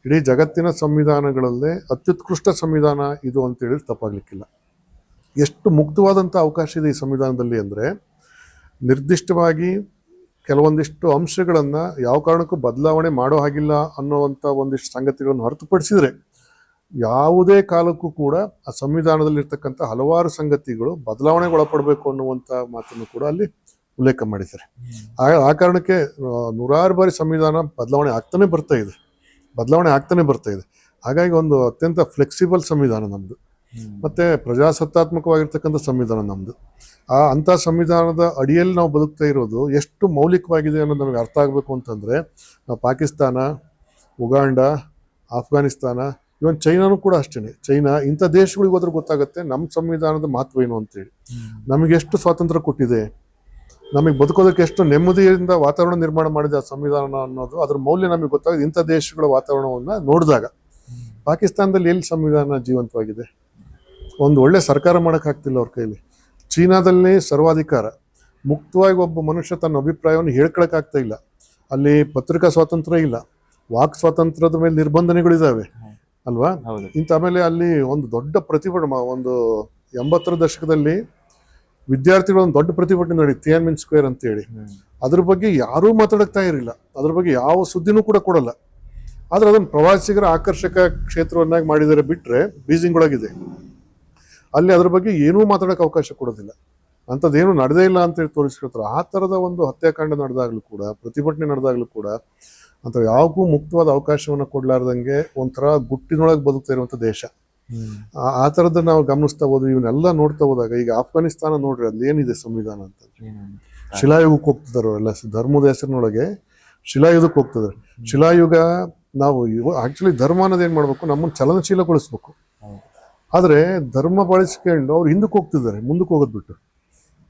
ಇಡೀ ಜಗತ್ತಿನ ಸಂವಿಧಾನಗಳಲ್ಲೇ ಅತ್ಯುತ್ಕೃಷ್ಟ ಸಂವಿಧಾನ ಇದು ಅಂತೇಳಿ ತಪ್ಪಾಗ್ಲಿಕ್ಕಿಲ್ಲ. ಎಷ್ಟು ಮುಕ್ತವಾದಂಥ ಅವಕಾಶ ಇದೆ ಈ ಸಂವಿಧಾನದಲ್ಲಿ ಅಂದರೆ ನಿರ್ದಿಷ್ಟವಾಗಿ ಕೆಲವೊಂದಿಷ್ಟು ಅಂಶಗಳನ್ನು ಯಾವ ಕಾರಣಕ್ಕೂ ಬದಲಾವಣೆ ಮಾಡೋ ಹಾಗಿಲ್ಲ ಅನ್ನೋವಂಥ ಒಂದಿಷ್ಟು ಸಂಗತಿಗಳನ್ನು ಹೊರತುಪಡಿಸಿದರೆ ಯಾವುದೇ ಕಾಲಕ್ಕೂ ಕೂಡ ಆ ಸಂವಿಧಾನದಲ್ಲಿರ್ತಕ್ಕಂಥ ಹಲವಾರು ಸಂಗತಿಗಳು ಬದಲಾವಣೆಗೆ ಒಳಪಡಬೇಕು ಅನ್ನುವಂಥ ಮಾತನ್ನು ಕೂಡ ಅಲ್ಲಿ ಉಲ್ಲೇಖ ಮಾಡಿದ್ದಾರೆ. ಆ ಕಾರಣಕ್ಕೆ ನೂರಾರು ಬಾರಿ ಸಂವಿಧಾನ ಬದಲಾವಣೆ ಆಗ್ತಾನೆ ಬರ್ತಾ ಇದೆ. ಬದಲಾವಣೆ ಆಗ್ತಾನೆ ಬರ್ತಾ ಇದೆ. ಹಾಗಾಗಿ ಒಂದು ಅತ್ಯಂತ ಫ್ಲೆಕ್ಸಿಬಲ್ ಸಂವಿಧಾನ ನಮ್ಮದು ಮತ್ತು ಮತ್ತೆ ಪ್ರಜಾಸತ್ತಾತ್ಮಕವಾಗಿರ್ತಕ್ಕಂಥ ಸಂವಿಧಾನ ನಮ್ಮದು ಆ, ಅಂಥ ಸಂವಿಧಾನದ ಅಡಿಯಲ್ಲಿ ನಾವು ಬದುಕ್ತಾ ಇರೋದು ಎಷ್ಟು ಮೌಲಿಕವಾಗಿದೆ ಅನ್ನೋದು ನಮಗೆ ಅರ್ಥ ಆಗಬೇಕು ಅಂತಂದರೆ, ನಾವು ಪಾಕಿಸ್ತಾನ, ಉಗಾಂಡ, ಆಫ್ಘಾನಿಸ್ತಾನ ಇವನ್ ಚೈನಾನು ಕೂಡ ಅಷ್ಟೇನೆ. ಚೈನಾ ಇಂಥ ದೇಶಗಳಿಗೆ ಹೋದ್ರೆ ಗೊತ್ತಾಗುತ್ತೆ ನಮ್ಮ ಸಂವಿಧಾನದ ಮಹತ್ವ ಏನು ಅಂತೇಳಿ. ನಮಗೆ ಎಷ್ಟು ಸ್ವಾತಂತ್ರ್ಯ ಕೊಟ್ಟಿದೆ, ನಮಗೆ ಬದುಕೋದಕ್ಕೆ ಎಷ್ಟು ನೆಮ್ಮದಿಯಿಂದ ವಾತಾವರಣ ನಿರ್ಮಾಣ ಮಾಡಿದೆ ಆ ಸಂವಿಧಾನ ಅನ್ನೋದು, ಅದ್ರ ಮೌಲ್ಯ ನಮಗೆ ಗೊತ್ತಾಗುತ್ತೆ ಇಂಥ ದೇಶಗಳ ವಾತಾವರಣವನ್ನು ನೋಡಿದಾಗ ಪಾಕಿಸ್ತಾನದಲ್ಲಿ ಎಲ್ಲಿ ಸಂವಿಧಾನ ಜೀವಂತವಾಗಿದೆ? ಒಂದು ಒಳ್ಳೆ ಸರ್ಕಾರ ಮಾಡೋಕ್ಕಾಗ್ತಿಲ್ಲ ಅವ್ರ ಕೈಲಿ. ಚೀನಾದಲ್ಲಿ ಸರ್ವಾಧಿಕಾರ. ಮುಕ್ತವಾಗಿ ಒಬ್ಬ ಮನುಷ್ಯ ತನ್ನ ಅಭಿಪ್ರಾಯವನ್ನು ಹೇಳ್ಕೊಳಕ್ಕಾಗ್ತಾ ಇಲ್ಲ. ಅಲ್ಲಿ ಪತ್ರಿಕಾ ಸ್ವಾತಂತ್ರ್ಯ ಇಲ್ಲ. ವಾಕ್ ಸ್ವಾತಂತ್ರ್ಯದ ಮೇಲೆ ನಿರ್ಬಂಧನೆಗಳಿದ್ದಾವೆ. ಅಲ್ವಾ? ಹೌದು. ಇಂಥ ಆಮೇಲೆ ಅಲ್ಲಿ ಒಂದು ದೊಡ್ಡ ಪ್ರತಿಭಟನೆ ಒಂದು ಎಂಬತ್ತರ ದಶಕದಲ್ಲಿ ವಿದ್ಯಾರ್ಥಿಗಳು ಒಂದು ದೊಡ್ಡ ಪ್ರತಿಭಟನೆ ನೋಡಿ ಮಿನ್ ಸ್ಕ್ವೇರ್ ಅಂತೇಳಿ. ಹೇಳಿ ಅದ್ರ ಬಗ್ಗೆ ಯಾರೂ ಮಾತಾಡಕ್ತಾ ಇರಲಿಲ್ಲ. ಅದ್ರ ಬಗ್ಗೆ ಯಾವ ಸುದ್ದಿನೂ ಕೂಡ ಕೊಡಲ್ಲ. ಆದ್ರೆ ಅದನ್ನು ಪ್ರವಾಸಿಗರ ಆಕರ್ಷಕ ಕ್ಷೇತ್ರವನ್ನಾಗಿ ಮಾಡಿದರೆ ಬಿಟ್ರೆ ಬೀಜಿಂಗ್ ಒಳಗಿದೆ ಅಲ್ಲಿ ಅದ್ರ ಬಗ್ಗೆ ಏನೂ ಮಾತಾಡೋಕೆ ಅವಕಾಶ ಕೊಡೋದಿಲ್ಲ. ಅಂಥದ್ದೇನು ನಡೆದೇ ಇಲ್ಲ ಅಂತೇಳಿ ತೋರಿಸ್ಕೊಳ್ತಾರೆ ಆ ಥರದ ಒಂದು ಹತ್ಯಾಕಾಂಡ ನಡೆದಾಗಲೂ ಕೂಡ ಪ್ರತಿಭಟನೆ ನಡೆದಾಗಲೂ ಕೂಡ ಅಂತ ಯಾವಾಗೂ ಮುಕ್ತವಾದ ಅವಕಾಶವನ್ನು ಕೊಡ್ಲಾರ್ದಂಗೆ ಒಂಥರ ಗುಟ್ಟಿನೊಳಗೆ ಬದುಕ್ತಾ ಇರುವಂಥ ದೇಶ. ಆ- ಆ ಥರದ್ದು ನಾವು ಗಮನಿಸ್ತಾ ಹೋದ್ವಿ. ಇವನ್ನೆಲ್ಲ ನೋಡ್ತಾ ಹೋದಾಗ ಈಗ ಆಫ್ಘಾನಿಸ್ತಾನ ನೋಡ್ರಿ ಅಲ್ಲಿ ಏನಿದೆ ಸಂವಿಧಾನ ಅಂತ? ಶಿಲಾಯುಗಕ್ಕೆ ಹೋಗ್ತಿದ್ದಾರೆ ಅವರೆಲ್ಲ. ಧರ್ಮದ ಹೆಸರಿನೊಳಗೆ ಶಿಲಾಯುಗಕ್ಕೆ ಹೋಗ್ತಿದ್ದಾರೆ. ಶಿಲಾಯುಗ ನಾವು ಆಕ್ಚುಲಿ ಧರ್ಮ ಅನ್ನೋದು ಏನು ಮಾಡಬೇಕು? ನಮ್ಮನ್ನು ಚಲನಶೀಲಗೊಳಿಸ್ಬೇಕು. ಆದರೆ ಧರ್ಮ ಬಳಸ್ಕೊಂಡು ಅವ್ರು ಹಿಂದಕ್ಕೆ ಹೋಗ್ತಿದ್ದಾರೆ ಮುಂದಕ್ಕೆ ಹೋಗೋದು ಬಿಟ್ಟು.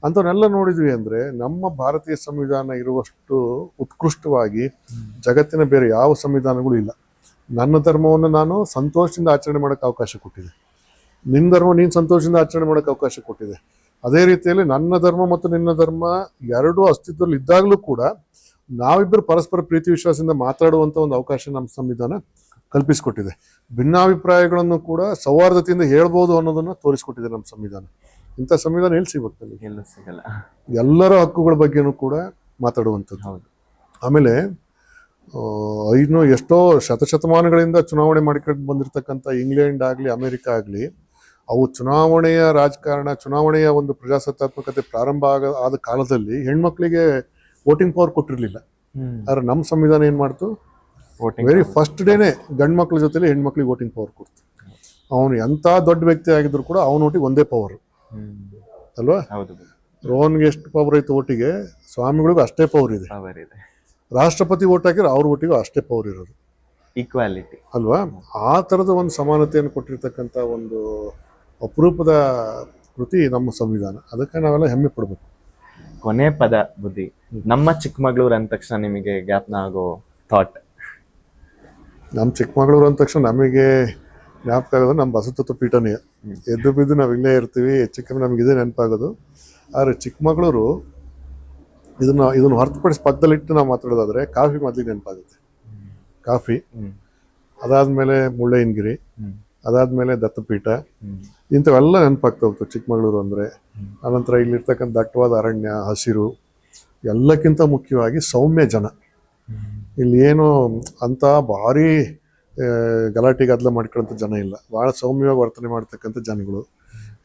ಅಂಥವನ್ನೆಲ್ಲ ನೋಡಿದ್ವಿ ಅಂದರೆ ನಮ್ಮ ಭಾರತೀಯ ಸಂವಿಧಾನ ಇರುವಷ್ಟು ಉತ್ಕೃಷ್ಟವಾಗಿ ಜಗತ್ತಿನ ಬೇರೆ ಯಾವ ಸಂವಿಧಾನಗಳು ಇಲ್ಲ. ನನ್ನ ಧರ್ಮವನ್ನು ನಾನು ಸಂತೋಷದಿಂದ ಆಚರಣೆ ಮಾಡೋಕ್ಕೆ ಅವಕಾಶ ಕೊಟ್ಟಿದೆ. ನಿನ್ನ ಧರ್ಮ ನೀನು ಸಂತೋಷದಿಂದ ಆಚರಣೆ ಮಾಡೋಕ್ಕೆ ಅವಕಾಶ ಕೊಟ್ಟಿದೆ. ಅದೇ ರೀತಿಯಲ್ಲಿ ನನ್ನ ಧರ್ಮ ಮತ್ತು ನಿನ್ನ ಧರ್ಮ ಎರಡೂ ಅಸ್ತಿತ್ವದಲ್ಲಿ ಇದ್ದಾಗಲೂ ಕೂಡ ನಾವಿಬ್ಬರು ಪರಸ್ಪರ ಪ್ರೀತಿ ವಿಶ್ವಾಸದಿಂದ ಮಾತಾಡುವಂಥ ಒಂದು ಅವಕಾಶ ನಮ್ಮ ಸಂವಿಧಾನ ಕಲ್ಪಿಸಿಕೊಟ್ಟಿದೆ. ಭಿನ್ನಾಭಿಪ್ರಾಯಗಳನ್ನು ಕೂಡ ಸೌಹಾರ್ದತೆಯಿಂದ ಹೇಳ್ಬೋದು ಅನ್ನೋದನ್ನು ತೋರಿಸ್ಕೊಟ್ಟಿದೆ ನಮ್ಮ ಸಂವಿಧಾನ. ಇಂಥ ಸಂವಿಧಾನ ಎಲ್ಲಿ ಸಿಗುತ್ತೆ ನಮಗೆ ಎಲ್ಲೂ ಸಿಗಲ್ಲ. ಎಲ್ಲರ ಹಕ್ಕುಗಳ ಬಗ್ಗೆನೂ ಕೂಡ ಮಾತಾಡುವಂಥದ್ದು. ಹೌದು. ಆಮೇಲೆ ಇನ್ನು ಎಷ್ಟೋ ಶತಶತಮಾನಗಳಿಂದ ಚುನಾವಣೆ ಮಾಡಿಕೊಂಡು ಬಂದಿರತಕ್ಕಂಥ ಇಂಗ್ಲೆಂಡ್ ಆಗಲಿ ಅಮೆರಿಕ ಆಗಲಿ ಅವು ಚುನಾವಣೆಯ ರಾಜಕಾರಣ ಚುನಾವಣೆಯ ಒಂದು ಪ್ರಜಾಸತ್ತಾತ್ಮಕತೆ ಪ್ರಾರಂಭ ಆಗ ಆದ ಕಾಲದಲ್ಲಿ ಹೆಣ್ಮಕ್ಳಿಗೆ ವೋಟಿಂಗ್ ಪವರ್ ಕೊಟ್ಟಿರಲಿಲ್ಲ. ಆದ್ರೆ ನಮ್ಮ ಸಂವಿಧಾನ ಏನು ಮಾಡ್ತು? ವೋಟಿಂಗ್ ವೆರಿ ಫಸ್ಟ್ ಡೇನೆ ಗಂಡು ಮಕ್ಳ ಜೊತೆಲಿ ಹೆಣ್ಮಕ್ಳಿಗೆ ವೋಟಿಂಗ್ ಪವರ್ ಕೊಡ್ತು. ಅವನು ಎಂಥ ದೊಡ್ಡ ವ್ಯಕ್ತಿ ಆಗಿದ್ರು ಕೂಡ ಅವನ ಒಟ್ಟಿಗೆ ಒಂದೇ ಪವರ್ ಅಲ್ವಾ? ಹೌದು ರೋಹನ್ಗೆ ಎಷ್ಟು ಪವರ್ ಐತೆ ಓಟಿಗೆ ಸ್ವಾಮಿಗಳಿಗೂ ಅಷ್ಟೇ ಪವರ್ ಇದೆ. ಪವರ್ ಇದೆ. ರಾಷ್ಟ್ರಪತಿ ಓಟ್ ಹಾಕಿದ್ರೆ ಅವ್ರ ಒಟ್ಟಿಗೂ ಅಷ್ಟೇ ಪವರ್ ಇರೋದು. ಈಕ್ವಾಲಿಟಿ ಅಲ್ವಾ? ಆ ಥರದ ಒಂದು ಸಮಾನತೆಯನ್ನು ಕೊಟ್ಟಿರ್ತಕ್ಕಂಥ ಒಂದು ಅಪರೂಪದ ಕೃತಿ ನಮ್ಮ ಸಂವಿಧಾನ. ಅದಕ್ಕೆ ನಾವೆಲ್ಲ ಹೆಮ್ಮೆ ಪಡ್ಬೇಕು. ಕೊನೆ ಪದ ಬುದ್ಧಿ. ನಮ್ಮ ಚಿಕ್ಕಮಗಳೂರು ಅಂದ ತಕ್ಷಣ ನಿಮಗೆ ಗ್ಯಾಪ್ನ ಆಗೋ ಥಾಟ್ ನಮ್ಮ ಚಿಕ್ಕಮಗಳೂರು ಅಂದ ತಕ್ಷಣ ನಮಗೆ ಜ್ಞಾಪಕ ಆಗೋದು ನಮ್ಮ ಬಸವತತ್ವ ಪೀಠನೇ. ಎದ್ದು ಬಿದ್ದು ನಾವು ಇಲ್ಲೇ ಇರ್ತೀವಿ, ಹೆಚ್ಚು ಕಮ್ಮಿ ನಮಗೆ ಇದೇ ನೆನಪಾಗೋದು. ಆದರೆ ಚಿಕ್ಕಮಗಳೂರು ಇದನ್ನ, ಇದನ್ನು ಹೊರತುಪಡಿಸಿ ಪಕ್ಕದಲ್ಲಿಟ್ಟು ನಾವು ಮಾತಾಡೋದಾದ್ರೆ ಕಾಫಿ ಮೊದಲಿಗೆ ನೆನಪಾಗುತ್ತೆ. ಕಾಫಿ. ಅದಾದಮೇಲೆ ಮುಳ್ಳಯ್ಯನಗಿರಿ ಅದಾದಮೇಲೆ ದತ್ತಪೀಠ. ಇಂಥವೆಲ್ಲ ನೆನಪಾಗ್ತಾ ಹೋಗ್ತು ಚಿಕ್ಕಮಗಳೂರು ಅಂದರೆ. ಅನಂತರ ಇಲ್ಲಿರ್ತಕ್ಕಂಥ ದಟ್ಟವಾದ ಅರಣ್ಯ, ಹಸಿರು, ಎಲ್ಲಕ್ಕಿಂತ ಮುಖ್ಯವಾಗಿ ಸೌಮ್ಯ ಜನ. ಇಲ್ಲಿ ಏನು ಅಂತ ಭಾರಿ ಗಲಾಟೆ ಗದ್ದಲ ಮಾಡ್ಕೊಳ್ಳೋಂಥ ಜನ ಇಲ್ಲ. ಭಾಳ ಸೌಮ್ಯವಾಗಿ ವರ್ತನೆ ಮಾಡ್ತಕ್ಕಂಥ ಜನಗಳು.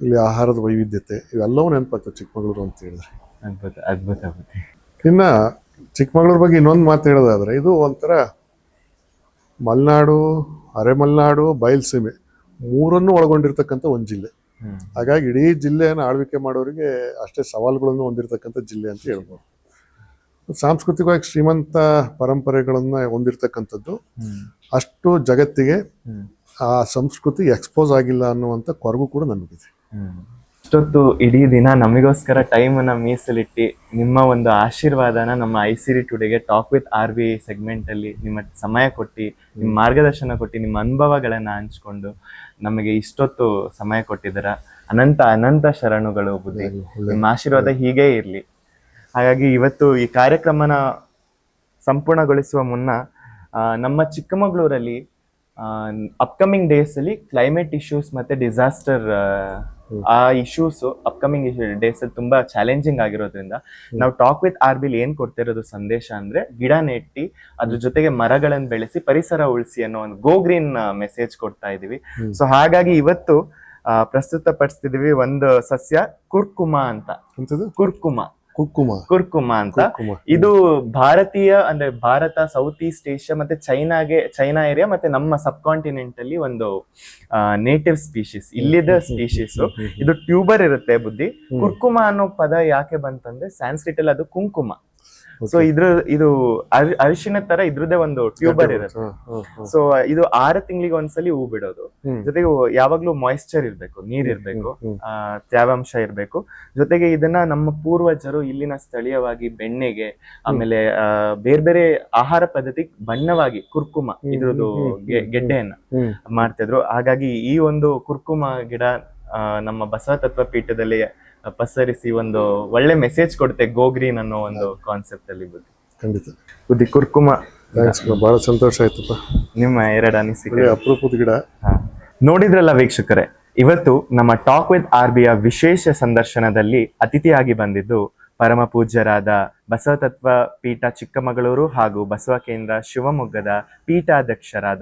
ಇಲ್ಲಿ ಆಹಾರದ ವೈವಿಧ್ಯತೆ ಇವೆಲ್ಲವೂ ನೆನಪಾಗ್ತವೆ ಚಿಕ್ಕಮಗಳೂರು ಅಂತ ಹೇಳಿದ್ರೆ. ಅದ್ಭುತ ಅದ್ಭುತ ಇನ್ನು ಇನ್ನ ಚಿಕ್ಕಮಗಳೂರು ಬಗ್ಗೆ ಇನ್ನೊಂದು ಮಾತು ಹೇಳೋದಾದ್ರೆ ಇದು ಒಂಥರ ಮಲೆನಾಡು ಅರೆಮಲೆನಾಡು ಬಯಲ್ಸೀಮೆ ಮೂರನ್ನು ಒಳಗೊಂಡಿರ್ತಕ್ಕಂಥ ಒಂದು ಜಿಲ್ಲೆ. ಹಾಗಾಗಿ ಇಡೀ ಜಿಲ್ಲೆಯನ್ನು ಆಳ್ವಿಕೆ ಮಾಡೋರಿಗೆ ಅಷ್ಟೇ ಸವಾಲುಗಳನ್ನು ಹೊಂದಿರತಕ್ಕಂಥ ಜಿಲ್ಲೆ ಅಂತ ಹೇಳ್ಬೋದು. ಸಾಂಸ್ಕೃತಿಕವಾಗಿ ಶ್ರೀಮಂತ ಪರಂಪರೆಗಳನ್ನು ಹೊಂದಿರತಕ್ಕಂಥದ್ದು ಅಷ್ಟು ಜಗತ್ತಿಗೆ ಆ ಸಂಸ್ಕೃತಿ ಎಕ್ಸ್ಪೋಸ್ ಆಗಿಲ್ಲ ಅನ್ನುವಂಥ ಕೊರಗು ಕೂಡ ನನಗಿದೆ ಹ್ಮ್. ಇಷ್ಟೊತ್ತು ಇಡೀ ದಿನ ನಮಗೋಸ್ಕರ ಟೈಮ್ ಅನ್ನ ಮೀಸಲಿಟ್ಟು ನಿಮ್ಮ ಒಂದು ಆಶೀರ್ವಾದನ ನಮ್ಮ ಐ ಸಿರಿ ಟುಡೆಗೆ talk with R B segment ಅಲ್ಲಿ ನಿಮ್ಮ ಸಮಯ ಕೊಟ್ಟು ನಿಮ್ಮ ಮಾರ್ಗದರ್ಶನ ಕೊಟ್ಟು ನಿಮ್ಮ ಅನುಭವಗಳನ್ನ ಹಂಚ್ಕೊಂಡು ನಮಗೆ ಇಷ್ಟೊತ್ತು ಸಮಯ ಕೊಟ್ಟಿದ್ದೀರ. ಅನಂತ ಅನಂತ ಶರಣುಗಳು ಬುದ್ಧಿ. ನಿಮ್ಮ ಆಶೀರ್ವಾದ ಹೀಗೇ ಇರ್ಲಿ. ಹಾಗಾಗಿ ಇವತ್ತು ಈ ಕಾರ್ಯಕ್ರಮನ ಸಂಪೂರ್ಣಗೊಳಿಸುವ ಮುನ್ನ ನಮ್ಮ ಚಿಕ್ಕಮಗಳೂರಲ್ಲಿ ಅಪ್ಕಮಿಂಗ್ ಡೇಸ್ ಅಲ್ಲಿ ಕ್ಲೈಮೇಟ್ ಇಶ್ಯೂಸ್ ಮತ್ತೆ ಡಿಸಾಸ್ಟರ್ ಆ ಇಶ್ಯೂಸ್ ಅಪ್ಕಮಿಂಗ್ ಡೇಸ್ ಅಲ್ಲಿ ತುಂಬಾ ಚಾಲೆಂಜಿಂಗ್ ಆಗಿರೋದ್ರಿಂದ ನಾವು ಟಾಕ್ ವಿತ್ ಆರ್ ಬಿಲ್ ಏನ್ ಕೊಡ್ತಿರೋದು ಸಂದೇಶ ಅಂದ್ರೆ ಗಿಡ ನೆಟ್ಟಿ ಅದ್ರ ಜೊತೆಗೆ ಮರಗಳನ್ನು ಬೆಳೆಸಿ ಪರಿಸರ ಉಳಿಸಿ ಅನ್ನೋ ಒಂದು ಗೋ ಗ್ರೀನ್ ಮೆಸೇಜ್ ಕೊಡ್ತಾ ಇದೀವಿ ಸೊ ಹಾಗಾಗಿ ಇವತ್ತು ಪ್ರಸ್ತುತ ಪ್ರಸ್ತುತಪಡಿಸ್ತಿದೀವಿ ಒಂದು ಸಸ್ಯ ಕುರ್ಕುಮ ಅಂತ. ಎಂಥದ್ದು ಕುರ್ಕುಮ. ಕುರ್ಕುಮ ಅಂತ. ಇದು ಭಾರತೀಯ ಅಂದ್ರೆ ಭಾರತ ಸೌತ್ ಈಸ್ಟ್ ಏಷ್ಯಾ ಮತ್ತೆ ಚೈನಾಗೆ ಚೈನಾ ಏರಿಯಾ ಮತ್ತೆ ನಮ್ಮ ಸಬ್ ಕಾಂಟಿನೆಂಟ್ ಅಲ್ಲಿ ಒಂದು ನೇಟಿವ್ ಸ್ಪೀಶೀಸ್ ಇಲ್ಲಿದ ಸ್ಪೀಶೀಸ್ ಇದು ಟ್ಯೂಬರ್ ಇರುತ್ತೆ ಬುದ್ಧಿ. ಕುರ್ಕುಮ ಅನ್ನೋ ಪದ ಯಾಕೆ ಬಂತಂದ್ರೆ ಸ್ಯಾನ್ಸ್ಕ್ರಿಟ್ ಅಲ್ಲಿ ಅದು ಕುಂಕುಮ. ಸೊ ಇದ್ರ ಇದು ಅರ್- ಅರಿಶಿನ ತರ ಇದ್ರದ್ದೇ ಒಂದು ಟ್ಯೂಬರ್ ಇರುತ್ತೆ. ಸೊ ಇದು ಆರು ತಿಂಗಳಿಗೆ ಒಂದ್ಸಲಿ ಹೂ ಬಿಡೋದು. ಜೊತೆಗೆ ಯಾವಾಗ್ಲೂ ಮಾಯಿಶ್ಚರ್ ಇರ್ಬೇಕು ನೀರ್ ಇರ್ಬೇಕು ತ್ಯಾವಾಂಶ ಇರ್ಬೇಕು. ಜೊತೆಗೆ ಇದನ್ನ ನಮ್ಮ ಪೂರ್ವಜರು ಇಲ್ಲಿನ ಸ್ಥಳೀಯವಾಗಿ ಬೆಣ್ಣೆಗೆ ಆಮೇಲೆ ಬೇರೆ ಬೇರೆ ಆಹಾರ ಪದ್ಧತಿ ಬಣ್ಣವಾಗಿ ಕುರ್ಕುಮ ಇದ್ರದ್ದು ಗೆಡ್ಡೆಯನ್ನ ಮಾಡ್ತಿದ್ರು. ಹಾಗಾಗಿ ಈ ಒಂದು ಕುರ್ಕುಮ ಗಿಡ ನಮ್ಮ ಬಸವ ತತ್ವ ಪೀಠದಲ್ಲಿ ಪಸರಿಸಿ ಒಂದು ಒಳ್ಳೆ ಮೆಸೇಜ್ ಕೊಡುತ್ತೆ ಗೋ ಗ್ರೀನ್ ಅನ್ನೋ ಒಂದು ಕಾನ್ಸೆಪ್ಟ್ ಅಲ್ಲಿ ಬುದ್ಧಿ. ಖಂಡಿತ. ಬುದ್ಧಿ ಕುರ್ಕುಮ. ಥ್ಯಾಂಕ್ಸ್ ಬಹಳ ಸಂತೋಷ ಆಯ್ತು ನಿಮ್ಮ ಎರಡು ಅನಿಸಿಕೆ. ಅಪರೂಪದ ಗಿಡ. ನೋಡಿದ್ರಲ್ಲ ವೀಕ್ಷಕರೇ ಇವತ್ತು ನಮ್ಮ ಟಾಕ್ ವಿತ್ ಆರ್ ಬಿಯ ವಿಶೇಷ ಸಂದರ್ಶನದಲ್ಲಿ ಅತಿಥಿಯಾಗಿ ಬಂದಿದ್ದು ಪರಮ ಪೂಜ್ಯರಾದ ಬಸವತತ್ವ ಪೀಠ ಚಿಕ್ಕಮಗಳೂರು ಹಾಗೂ ಬಸವ ಕೇಂದ್ರ ಶಿವಮೊಗ್ಗದ ಪೀಠಾಧ್ಯಕ್ಷರಾದ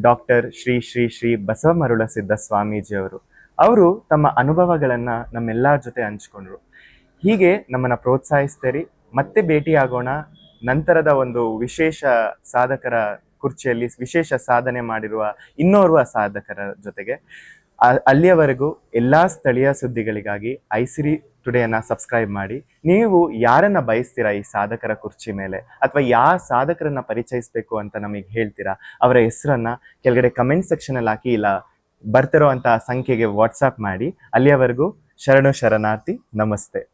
ಡಾಕ್ಟರ್ ಶ್ರೀ ಶ್ರೀ ಶ್ರೀ ಬಸವ ಮರುಳಸಿದ್ಧ ಸ್ವಾಮೀಜಿಯವರು. ಅವರು ತಮ್ಮ ಅನುಭವಗಳನ್ನ ನಮ್ಮೆಲ್ಲರ ಜೊತೆ ಹಂಚ್ಕೊಂಡ್ರು. ಹೀಗೆ ನಮ್ಮನ್ನ ಪ್ರೋತ್ಸಾಹಿಸ್ತೀರಿ, ಮತ್ತೆ ಭೇಟಿಯಾಗೋಣ. ನಂತರದ ಒಂದು ವಿಶೇಷ ಸಾಧಕರ ಕುರ್ಚಿಯಲ್ಲಿ ವಿಶೇಷ ಸಾಧನೆ ಮಾಡಿರುವ ಇನ್ನೋರ್ವ ಸಾಧಕರ ಜೊತೆಗೆ ಅಲ್ಲಿಯವರೆಗೂ ಎಲ್ಲಾ ಸ್ಥಳೀಯ ಸುದ್ದಿಗಳಿಗಾಗಿ ಐಸಿರಿ ಟುಡೇನ ಸಬ್ಸ್ಕ್ರೈಬ್ ಮಾಡಿ. ನೀವು ಯಾರನ್ನ ಬಯಸ್ತೀರಾ ಈ ಸಾಧಕರ ಕುರ್ಚಿ ಮೇಲೆ? ಅಥವಾ ಯಾವ ಸಾಧಕರನ್ನ ಪರಿಚಯಿಸಬೇಕು ಅಂತ ನಮಗೆ ಹೇಳ್ತೀರಾ? ಅವರ ಹೆಸರನ್ನ ಕೆಳಗಡೆ ಕಮೆಂಟ್ ಸೆಕ್ಷನ್ ಅಲ್ಲಿ ಹಾಕಿ, ಇಲ್ಲ ಬರ್ತಿರೋ ಅಂತ ಸಂಖ್ಯೆಗೆ ವಾಟ್ಸಾಪ್ ಮಾಡಿ. ಅಲ್ಲಿಯವರೆಗೂ ಶರಣು ಶರಣಾರ್ಥಿ ನಮಸ್ತೆ.